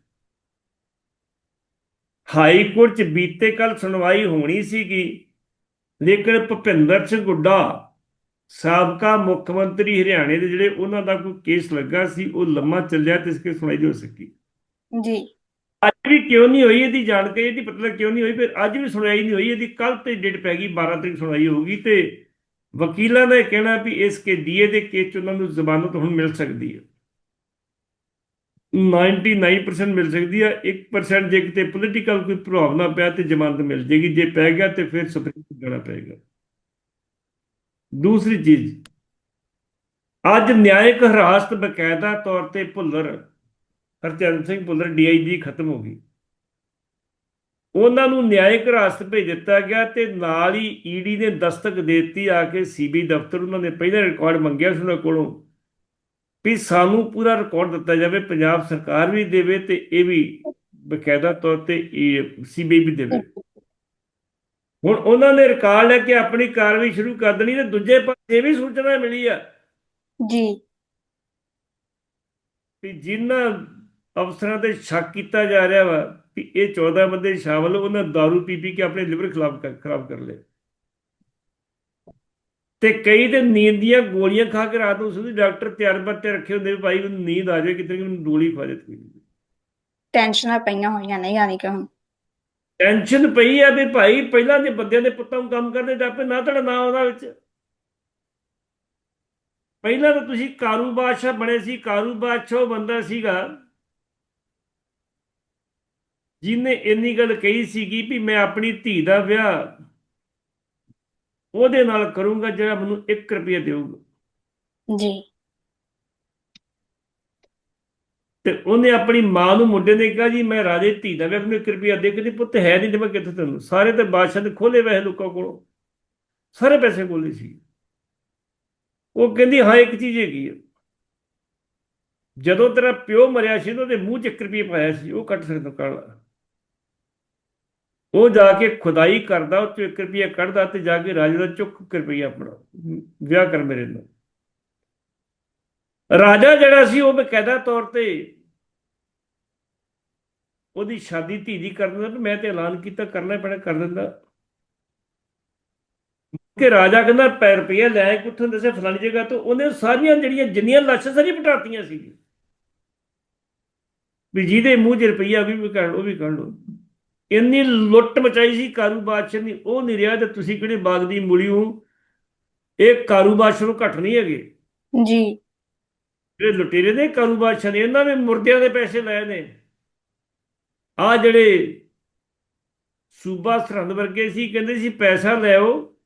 ਹਾਈ ਕੋਰਟ ਚ ਬੀਤੇ ਕੱਲ ਸੁਣਵਾਈ ਹੋਣੀ ਸੀਗੀ ਲੇਕਿਨ ਭੁਪਿੰਦਰ ਸਿੰਘ ਹੁੱਡਾ ਸਾਬਕਾ ਮੁੱਖ ਮੰਤਰੀ ਹਰਿਆਣੇ ਦੇ ਜਿਹੜੇ ਉਹਨਾਂ ਦਾ ਕੋਈ ਕੇਸ ਲੱਗਾ ਸੀ ਉਹ ਲੰਮਾ ਚੱਲਿਆ ਤੇ ਇਸ ਕੇ ਸੁਣਵਾਈ ਨਹੀਂ ਹੋ ਸਕੀ। ਜੀ। ਅੱਜ ਵੀ ਕਿਉਂ ਨਹੀਂ ਹੋਈ ਇਹਦੀ ਜਾਣਕਾਰੀ ਇਹਦੀ ਪਤਾ ਕਿਉਂ ਨਹੀਂ ਹੋਈ? ਫਿਰ ਅੱਜ ਵੀ ਸੁਣਵਾਈ ਨਹੀਂ ਹੋਈ ਇਹਦੀ ਕੱਲ ਤੇ ਡੇਟ ਪੈ ਗਈ 12 ਤਰੀਕ ਸੁਣਵਾਈ ਹੋਊਗੀ ਤੇ ਵਕੀਲਾਂ ਦਾ ਇਹ ਕਹਿਣਾ ਵੀ ਇਸ ਕੇ ਡੀਏ ਦੇ ਕੇਸ 'ਚ ਉਹਨਾਂ ਨੂੰ ਜ਼ਮਾਨਤ ਹੁਣ ਮਿਲ ਸਕਦੀ ਹੈ। 99% ਮਿਲ ਸਕਦੀ ਹੈ 1% ਜੇ ਕਿਤੇ ਪੋਲੀਟੀਕਲ ਕੋਈ ਪ੍ਰਭਾਵ ਨਾ ਪਿਆ ਤੇ ਜ਼ਮਾਨਤ ਮਿਲ ਜੇਗੀ, ਜੇ ਪੈ ਗਿਆ ਤੇ ਫਿਰ ਸੁਪਰੀਮ ਕੋਰਟ ਜਾਣਾ ਪਏਗਾ। ਦੂਸਰੀ ਚੀਜ਼, ਅੱਜ ਨਿਆਇਕ ਹਿਰਾਸਤ ਬਕਾਇਦਾ ਤੌਰ ਤੇ ਭੁੱਲਰ ਹਰਚਰਨ ਸਿੰਘ ਭੁੱਲਰ ਡੀਆਈਜੀ ਖਤਮ ਹੋ ਗਈ। ਉਹਨਾਂ ਨੂੰ ਨਿਆਇਕ ਹਿਰਾਸਤ ਭੇਜ ਦਿੱਤਾ ਗਿਆ ਤੇ ਨਾਲ ਹੀ ਈਡੀ ਨੇ ਦਸਤਕ ਦੇਤੀ ਆ ਕੇ ਸੀਬੀ ਦਫ਼ਤਰ ਉਹਨਾਂ ਨੇ ਪਹਿਲਾਂ ਰਿਕਾਰਡ ਮੰਗਿਆ ਸੀ ਉਹਨਾਂ ਕੋਲੋਂ ਵੀ ਸਾਨੂੰ ਪੂਰਾ ਰਿਕਾਰਡ ਦਿੱਤਾ ਜਾਵੇ ਪੰਜਾਬ ਸਰਕਾਰ ਵੀ ਦੇਵੇ ਤੇ ਇਹ ਵੀ ਬਕਾਇਦਾ ਤੌਰ ਤੇ ਸੀਬੀ ਵੀ ਦੇਵੇ। ਹੁਣ ਉਹਨਾਂ ਨੇ ਰਿਕਾਰਡ ਲੈ ਕੇ ਆਪਣੀ ਕਾਰਵਾਈ ਸ਼ੁਰੂ ਕਰ ਦੇਣੀ ਤੇ ਦੂਜੇ ਪਾਸੇ ਵੀ ਸੂਚਨਾ ਮਿਲੀ ਆ। ਜੀ। ਵੀ ਜਿਨ੍ਹਾਂ ਅਫਸਰਾਂ ਤੇ ਸ਼ੱਕ ਕੀਤਾ ਜਾ ਰਿਹਾ ਵਾ ਵੀ ਇਹ 14 ਬੰਦੇ ਸ਼ਾਮਲ ਉਹਨਾਂ दारू ਪੀ ਪੀ ਕੇ ਆਪਣੇ ਲਿਵਰ ਖਰਾਬ ਕਰ ਖਰਾਬ ਕਰ ਲਏ। ਤੇ ਕਈ ਤੇ ਨੀਂਦ ਦੀਆਂ ਗੋਲੀਆਂ ਖਾ ਕੇ ਰਾਤ ਨੂੰ ਸੁਧੀ ਡਾਕਟਰ ਤਿਆਰ ਬਰ ਤੇ ਰੱਖੇ ਹੁੰਦੇ ਵੀ ਭਾਈ ਮੈਨੂੰ ਨੀਂਦ ਆ ਜਾਏ ਕਿਤੇ ਮੈਨੂੰ ਗੋਲੀ ਖਵਾ ਦੇ ਕੋਈ ਟੈਨਸ਼ਨਾਂ ਪਈਆਂ ਹੋਈਆਂ ਨਹੀਂ ਯਾਨੀ ਕਿ ਹੁਣ। ਟੈਨਸ਼ਨ ਪਈ ਆ ਵੀ ਭਾਈ ਪਹਿਲਾਂ ਦੇ ਬੰਦਿਆਂ ਦੇ ਪੁੱਤਾਂ ਨੂੰ ਕੰਮ ਕਰਦੇ ਜਾਪੇ ਨਾ ਤੁਹਾਡਾ ਨਾਂ ਉਹਦਾ ਵਿੱਚ। ਪਹਿਲਾਂ ਤਾਂ ਤੁਸੀਂ ਕਾਰੂ ਬਾਦਸ਼ਾਹ ਬਣੇ ਸੀ ਕਾਰੂ ਬਾਦਸ਼ਾਹ ਉਹ ਬੰਦਾ ਸੀਗਾ ਜਿਹਨੇ ਇੰਨੀ ਗੱਲ ਕਹੀ ਸੀਗੀ ਵੀ ਮੈਂ ਆਪਣੀ ਧੀ ਦਾ ਵਿਆਹ ਉਹਦੇ ਨਾਲ ਕਰੂੰਗਾ ਜਿਹੜਾ ਮੈਨੂੰ 1 ਰੁਪਿਆ ਦੇਊਗਾ। ਜੀ। ਤੇ ਉਹਨੇ ਆਪਣੀ ਮਾਂ ਨੂੰ ਮੁੰਡੇ ਨੇ ਕਿਹਾ ਜੀ ਮੈਂ ਰਾਜੇ ਧੀ ਦਾ ਵਿਆਹ ਮੈਨੂੰ 1 ਰੁਪਿਆ ਦੇ ਕੇ ਨਹੀਂ ਪੁੱਤ ਹੈ ਨਹੀਂ ਤੇ ਮੈਂ ਕਿੱਥੇ ਤੈਨੂੰ? ਸਾਰੇ ਤੇ ਬਾਦਸ਼ਾਹ ਦੇ ਖੋਲੇ ਵੈਸੇ ਲੋਕਾਂ ਕੋਲੋਂ। ਸਾਰੇ ਪੈਸੇ ਕੋਲੇ ਸੀ। ਉਹ ਕਹਿੰਦੀ ਹਾਂ ਇੱਕ ਚੀਜ਼ ਹੈਗੀ ਹੈ ਜਦੋਂ ਤੇਰਾ ਪਿਓ ਮਰਿਆ ਸੀ ਉਹਦੇ ਮੂੰਹ 'ਚ 1 ਰੁਪਿਆ ਪਾਇਆ ਸੀ ਉਹ ਕੱਟ ਸਕਦਾ ਕਾਲਾ। ਉਹ ਜਾ ਕੇ ਖੁਦਾਈ ਕਰਦਾ, ਉਹ 'ਚੋਂ 1 ਰੁਪਿਆ ਕੱਢਦਾ ਤੇ ਜਾ ਕੇ ਰਾਜੇ ਦਾ ਚੁੱਕ ਕੇ ਰੁਪਿਆ ਆਪਣਾ ਵਿਆਹ ਕਰ ਮੇਰੇ ਨਾਲ। ਰਾਜਾ ਜਿਹੜਾ ਸੀ, ਉਹ ਬਕਾਇਦਾ ਤੌਰ ਤੇ ਉਹਦੀ ਸ਼ਾਦੀ ਧੀ ਦੀ ਕਰ ਦਿੰਦਾ ਮੈਂ ਤੇ ਐਲਾਨ ਕੀਤਾ, ਕਰਨਾ ਪੈਣਾ, ਕਰ ਦਿੰਦਾ। ਕਿ ਰਾਜਾ ਕਹਿੰਦਾ, ਪੈ ਰੁਪਈਆ ਲੈ ਕੇ ਉੱਥੋਂ ਦੱਸੇ ਫਲਾਣੀ ਜਗ੍ਹਾ ਤੋਂ? ਉਹਨੇ ਸਾਰੀਆਂ ਜਿਹੜੀਆਂ, ਜਿੰਨੀਆਂ ਲਾਸ਼ਾਂ ਸਾਰੀਆਂ ਪਟਾਤੀਆਂ ਸੀ ਵੀ ਜਿਹਦੇ ਮੂੰਹ 'ਚ ਰੁਪਈਆ ਵੀ ਵੀ ਕਰ, ਉਹ ਵੀ ਕੱਢ ਲੋ ਇੰਨੀ ਲੁੱਟ ਮਚਾਈ ਸੀ ਕਾਰੂ ਬਾਦਸ਼ਾਹ ਨੇ ਉਹ ਨਹੀਂ ਰਿਹਾ ਤੇ ਤੁਸੀਂ ਕਿਹੜੇ ਬਾਗ ਦੀ ਮੂਲੀ ਹੋ? ਇਹ ਕਾਰੂ ਬਾਦਸ਼ਾਹ ਨੂੰ ਘੱਟ ਨਹੀਂ ਹੈਗੇ। ਜੀ। ਜਿਹੜੇ ਲੁਟੇਰੇ ਨੇ ਕਾਰੂ ਬਾਦਸ਼ਾਹ ਨੇ ਇਹਨਾਂ ਨੇ ਮੁਰਦਿਆਂ ਦੇ ਪੈਸੇ ਲਏ ਨੇ। ਆ ਜਿਹੜੇ ਸੂਬਾ ਸਰਹੰਦ ਵਰਗੇ ਸੀ ਕਹਿੰਦੇ ਸੀ ਪੈਸਾ ਲੈਓ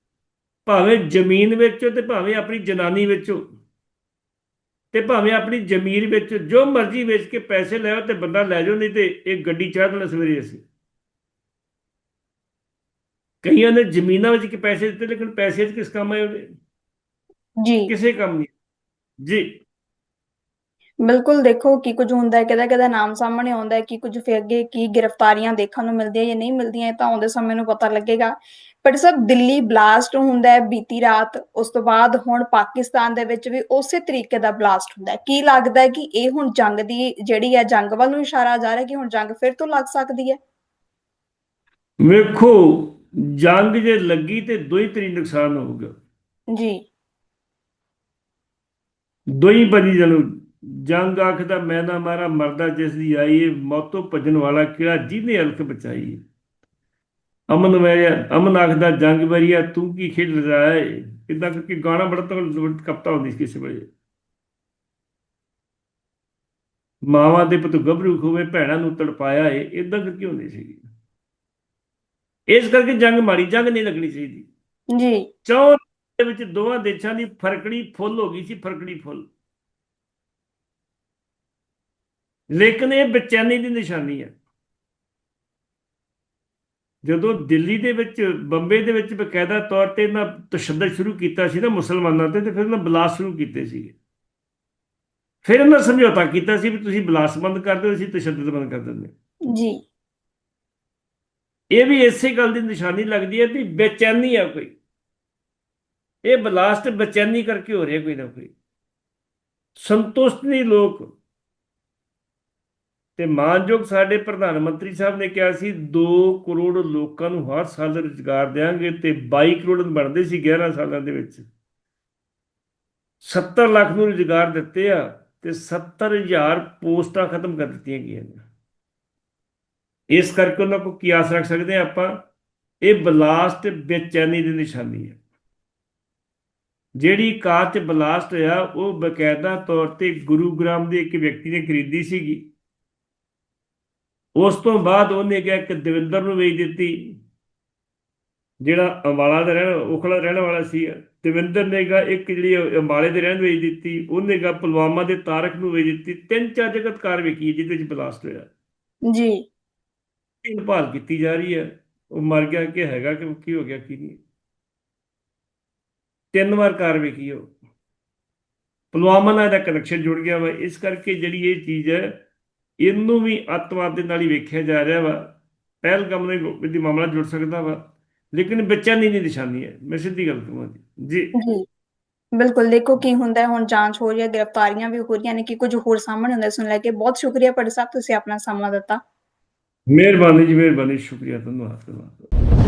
ਭਾਵੇਂ ਜ਼ਮੀਨ ਵੇਚੋ ਤੇ ਭਾਵੇਂ ਆਪਣੀ ਜਨਾਨੀ ਵੇਚੋ। ਤੇ ਭਾਵੇਂ ਆਪਣੀ ਜ਼ਮੀਰ ਵਿੱਚ ਜੋ ਮਰਜ਼ੀ ਵੇਚ ਕੇ ਪੈਸੇ ਲੈਓ ਤੇ ਬੰਦਾ ਲੈ ਜਾਓ ਨਹੀਂ ਤੇ ਇਹ ਗੱਡੀ ਚੜ੍ਹ ਦੇਣਾ ਸਵੇਰੇ ਅਸੀਂ। ਕਈਆਂ ਨੇ ਜ਼ਮੀਨਾਂ ਵਿੱਚ ਕਿ ਪੈਸੇ ਦਿੱਤੇ ਲੇਕਿਨ ਪੈਸੇ ਚ ਕਿਸ ਕੰਮ ਆਏ ਉਹਦੇ? ਜੀ। ਕਿਸੇ ਕੰਮ ਨਹੀਂ। ਜੀ। ਬਿਲਕੁਲ ਦੇਖੋ ਕੀ ਕੁਝ ਹੁੰਦਾ ਹੈ ਕਿਹਦਾ ਕਿਹਦਾ ਨਾਮ ਸਾਹਮਣੇ ਆਉਂਦਾ ਹੈ ਕੀ ਕੁਝ ਫਿਰ ਅੱਗੇ ਕੀ ਗ੍ਰਿਫਤਾਰੀਆਂ ਦੇਖਣ ਨੂੰ ਮਿਲਦੀਆਂ ਜਾਂ ਨਹੀਂ ਮਿਲਦੀਆਂ ਇਹ ਤਾਂ ਆਉਂਦੇ ਸਮੇਂ ਨੂੰ ਪਤਾ ਲੱਗੇਗਾ। ਪਰ ਸਭ ਦਿੱਲੀ ਬਲਾਸਟ ਹੁੰਦਾ ਹੈ ਬੀਤੀ ਰਾਤ ਉਸ ਤੋਂ ਬਾਅਦ ਹੁਣ ਪਾਕਿਸਤਾਨ ਦੇ ਵਿੱਚ ਵੀ ਉਸੇ ਤਰੀਕੇ ਦਾ ਬਲਾਸਟ ਹੁੰਦਾ ਹੈ। ਕੀ ਲੱਗਦਾ ਹੈ ਕਿ ਇਹ ਹੁਣ ਜੰਗ ਦੀ ਜਿਹੜੀ ਹੈ ਜੰਗ ਵੱਲ ਨੂੰ ਇਸ਼ਾਰਾ ਜਾ ਰਿਹਾ ਕਿ ਹੁਣ ਜੰਗ ਫਿਰ ਤੋਂ ਲੱਗ ਸਕਦੀ ਹੈ? ਵੇਖੋ ਜੰਗ ਜੇ ਲੱਗੀ ਤੇ ਦੋ ਹੀ ਤਰੀ ਨੁਕਸਾਨ ਹੋਊਗਾ ਜੀ। ਦੋ ਹੀ ਬਣੀ ਜਨੂੰ ਜੰਗ ਆਖਦਾ ਮੈਂ ਨਾ ਮਾਰਾ ਮਰਦਾ ਜਿਸ ਦੀ ਆਈ ਏ ਮੌਤੋਂ ਭੱਜਣ ਵਾਲਾ ਕਿਹੜਾ ਜਿਹਨੇ ਅਲਕ ਬਚਾਈ ਏ। ਅਮਨ ਵੈਰਿਆ ਅਮਨ ਆਖਦਾ ਜੰਗ ਵੈਰੀਆ ਤੂੰ ਕੀ ਖੇਡ ਰਿਹਾ ਹੈ ਇਦਾਂ ਕਰਕੇ ਗਾਣਾ ਬੜਾ ਤਗੜਾ ਕਪਤਾ ਹੁੰਦੀ ਸੀ ਕਿਸੇ ਵੇਲੇ। ਮਾਵਾਂ ਦੇ ਪੁੱਤ ਗੱਭਰੂ ਖੋਵੇ ਭੈਣਾਂ ਨੂੰ ਤੜਪਾਇਆ ਏ ਇਦਾਂ ਕਰਕੇ ਹੁੰਦੀ ਸੀ ਇਸ ਕਰਕੇ ਜੰਗ ਮਾੜੀ ਜੰਗ ਨਹੀਂ ਲੱਗਣੀ ਚਾਹੀਦੀ। ਜੀ। ਚੌਂ ਦੇ ਵਿੱਚ ਦੋਵਾਂ ਦੇਸ਼ਾਂ ਦੀ ਫਰਕੜੀ ਫੁੱਲ ਹੋ ਗਈ ਸੀ ਫਰਕੜੀ ਫੁੱਲ। ਲੇਕਿਨ ਇਹ ਬੇਚੈਨੀ ਦੀ ਨਿਸ਼ਾਨੀ ਹੈ। ਜਦੋਂ ਦਿੱਲੀ ਦੇ ਵਿੱਚ ਬੰਬੇ ਦੇ ਵਿੱਚ ਬਕਾਇਦਾ ਤੌਰ ਤੇ ਇਹਨਾਂ ਤਸ਼ੱਦਦ ਸ਼ੁਰੂ ਕੀਤਾ ਸੀ ਨਾ ਮੁਸਲਮਾਨਾਂ ਤੇ ਤੇ ਫਿਰ ਇਹਨਾਂ ਬਲਾਸ ਸ਼ੁਰੂ ਕੀਤੇ ਸੀ ਫਿਰ ਇਹਨਾਂ ਸਮਝੌਤਾ ਕੀਤਾ ਸੀ ਵੀ ਤੁਸੀਂ ਬਲਾਸ ਬੰਦ ਕਰ ਦਿਓ ਅਸੀਂ ਤਸ਼ੱਦਦ ਬੰਦ ਕਰ ਦਿੰਦੇ। ਜੀ। ਇਹ ਵੀ ਇਸੇ ਗੱਲ ਦੀ ਨਿਸ਼ਾਨੀ ਲੱਗਦੀ ਹੈ ਵੀ ਬੇਚੈਨੀ ਆ ਕੋਈ। ਇਹ ਬਲਾਸਟ ਬੇਚੈਨੀ ਕਰਕੇ ਹੋ ਰਿਹਾ ਕੋਈ ਨਾ ਕੋਈ। ਸੰਤੁਸ਼ਟ ਨਹੀਂ ਲੋਕ। ਤੇ ਮਾਨਯੋਗ ਸਾਡੇ ਪ੍ਰਧਾਨ ਮੰਤਰੀ ਸਾਹਿਬ ਨੇ ਕਿਹਾ ਸੀ 2 ਕਰੋੜ ਲੋਕਾਂ ਨੂੰ ਹਰ ਸਾਲ ਰੁਜ਼ਗਾਰ ਦੇਵਾਂਗੇ ਤੇ 22 ਕਰੋੜ ਬਣਦੇ ਸੀ 11 ਸਾਲਾਂ ਦੇ ਵਿੱਚ। 70 ਲੱਖ ਨੂੰ ਰੁਜ਼ਗਾਰ ਦਿੱਤੇ ਆ ਤੇ 70000 ਪੋਸਟਾਂ ਖਤਮ ਕਰ ਦਿੱਤੀਆਂ ਗਈਆਂ ਨੇ। ਇਸ ਕਰਕੇ ਉਹਨਾਂ ਕੋ ਕੀ ਆਸ ਰੱਖ ਸਕਦੇ ਆ ਆਪਾਂ? ਇਹ ਬਲਾਸਟ ਬੇਚੈਨੀ ਦੀ ਨਿਸ਼ਾਨੀ ਹੈ। ਜਿਹੜੀ ਕਾਰ 'ਚ ਬਲਾਸਟ ਹੋਇਆ, ਉਹ ਬਕਾਇਦਾ ਤੌਰ ਤੇ ਗੁਰੂਗ੍ਰਾਮ ਦੇ ਇੱਕ ਵਿਅਕਤੀ ਨੇ ਖਰੀਦੀ ਸੀਗੀ। ਉਸ ਤੋਂ ਬਾਅਦ ਉਹਨੇ ਕਿਹਾ ਕਿ ਦਵਿੰਦਰ ਨੂੰ ਵੇਚ ਦਿੱਤੀ। ਜਿਹੜਾ ਅੰਬਾਲਾ ਦਾ ਰਹਿਣ, ਉਖਲਾ ਰਹਿਣ ਵਾਲਾ ਸੀ, ਦਵਿੰਦਰ ਨੇ ਗਾ ਇੱਕ ਜਿਹੜੀ ਅੰਬਾਲੇ ਦੇ ਰਹਿਣ ਵੇਚ ਦਿੱਤੀ। ਉਹਨੇ ਗਾ ਪੁਲਵਾਮਾ ਦੇ ਤਾਰਕ ਨੂੰ ਵੇਚ ਦਿੱਤੀ। ਤਿੰਨ ਚਾਰ ਜਗਤ ਕਾਰ ਵੇਖੀ ਹੈ, ਜਿਹਦੇ ਵਿੱਚ ਬਲਾਸਟ ਹੋਇਆ। ਜੀ। ਦੀ ਭਾਲ ਕੀਤੀ ਜਾ ਰਹੀ ਹੈ। ਉਹ ਮਰ ਗਿਆ ਕਿ ਹੈਗਾ ਕਿ ਕੀ ਹੋ ਗਿਆ, ਕੀ ਨਹੀਂ। ਤਿੰਨ ਵਾਰ ਕਾਰ ਵੇਖੀ ਉਹ। ਪੁਲਵਾਮਾ ਨਾਲ ਇਹਦਾ ਕਨੈਕਸ਼ਨ ਜੁੜ ਗਿਆ ਵਾ। ਇਸ ਕਰਕੇ ਜਿਹੜੀ ਇਹ ਚੀਜ਼ ਹੈ, ਇਹਨੂੰ ਵੀ ਅੱਤਵਾਦ ਦੇ ਨਾਲ ਹੀ ਵੇਖਿਆ ਜਾ ਰਿਹਾ ਵਾ। ਪਹਿਲਗਾਮ ਦੇ ਵਿੱਚ ਮਾਮਲਾ ਜੁੜ ਸਕਦਾ ਵਾ। ਲੇਕਿਨ ਬੇਚੈਨੀ ਦੀ ਨਿਸ਼ਾਨੀ ਹੈ। ਮੈਂ ਸਿੱਧੀ ਗੱਲ ਕਹਾਂ ਜੀ। ਜੀ। ਬਿਲਕੁਲ। ਦੇਖੋ ਕੀ ਹੁੰਦਾ ਹੈ। ਹੁਣ ਜਾਂਚ ਹੋ ਰਹੀ ਹੈ। ਗ੍ਰਿਫਤਾਰੀਆਂ ਵੀ ਹੋ ਰਹੀਆਂ ਨੇ ਕਿ ਕੁਝ ਹੋਰ ਸਾਹਮਣੇ ਹੁੰਦਾ ਸੁਣ ਲੈ ਕੇ ਬਹੁਤ ਸ਼ੁਕਰੀਆ ਪੜ ਸਾਹਿਬ, ਤੁਸੀਂ ਆਪਣਾ ਸਮਾਂ ਦਿੱਤਾ। ਮਿਹਰਬਾਨੀ ਜੀ ਮਿਹਰਬਾਨੀ ਸ਼ੁਕਰੀਆ ਧੰਨਵਾਦ ਧੰਨਵਾਦ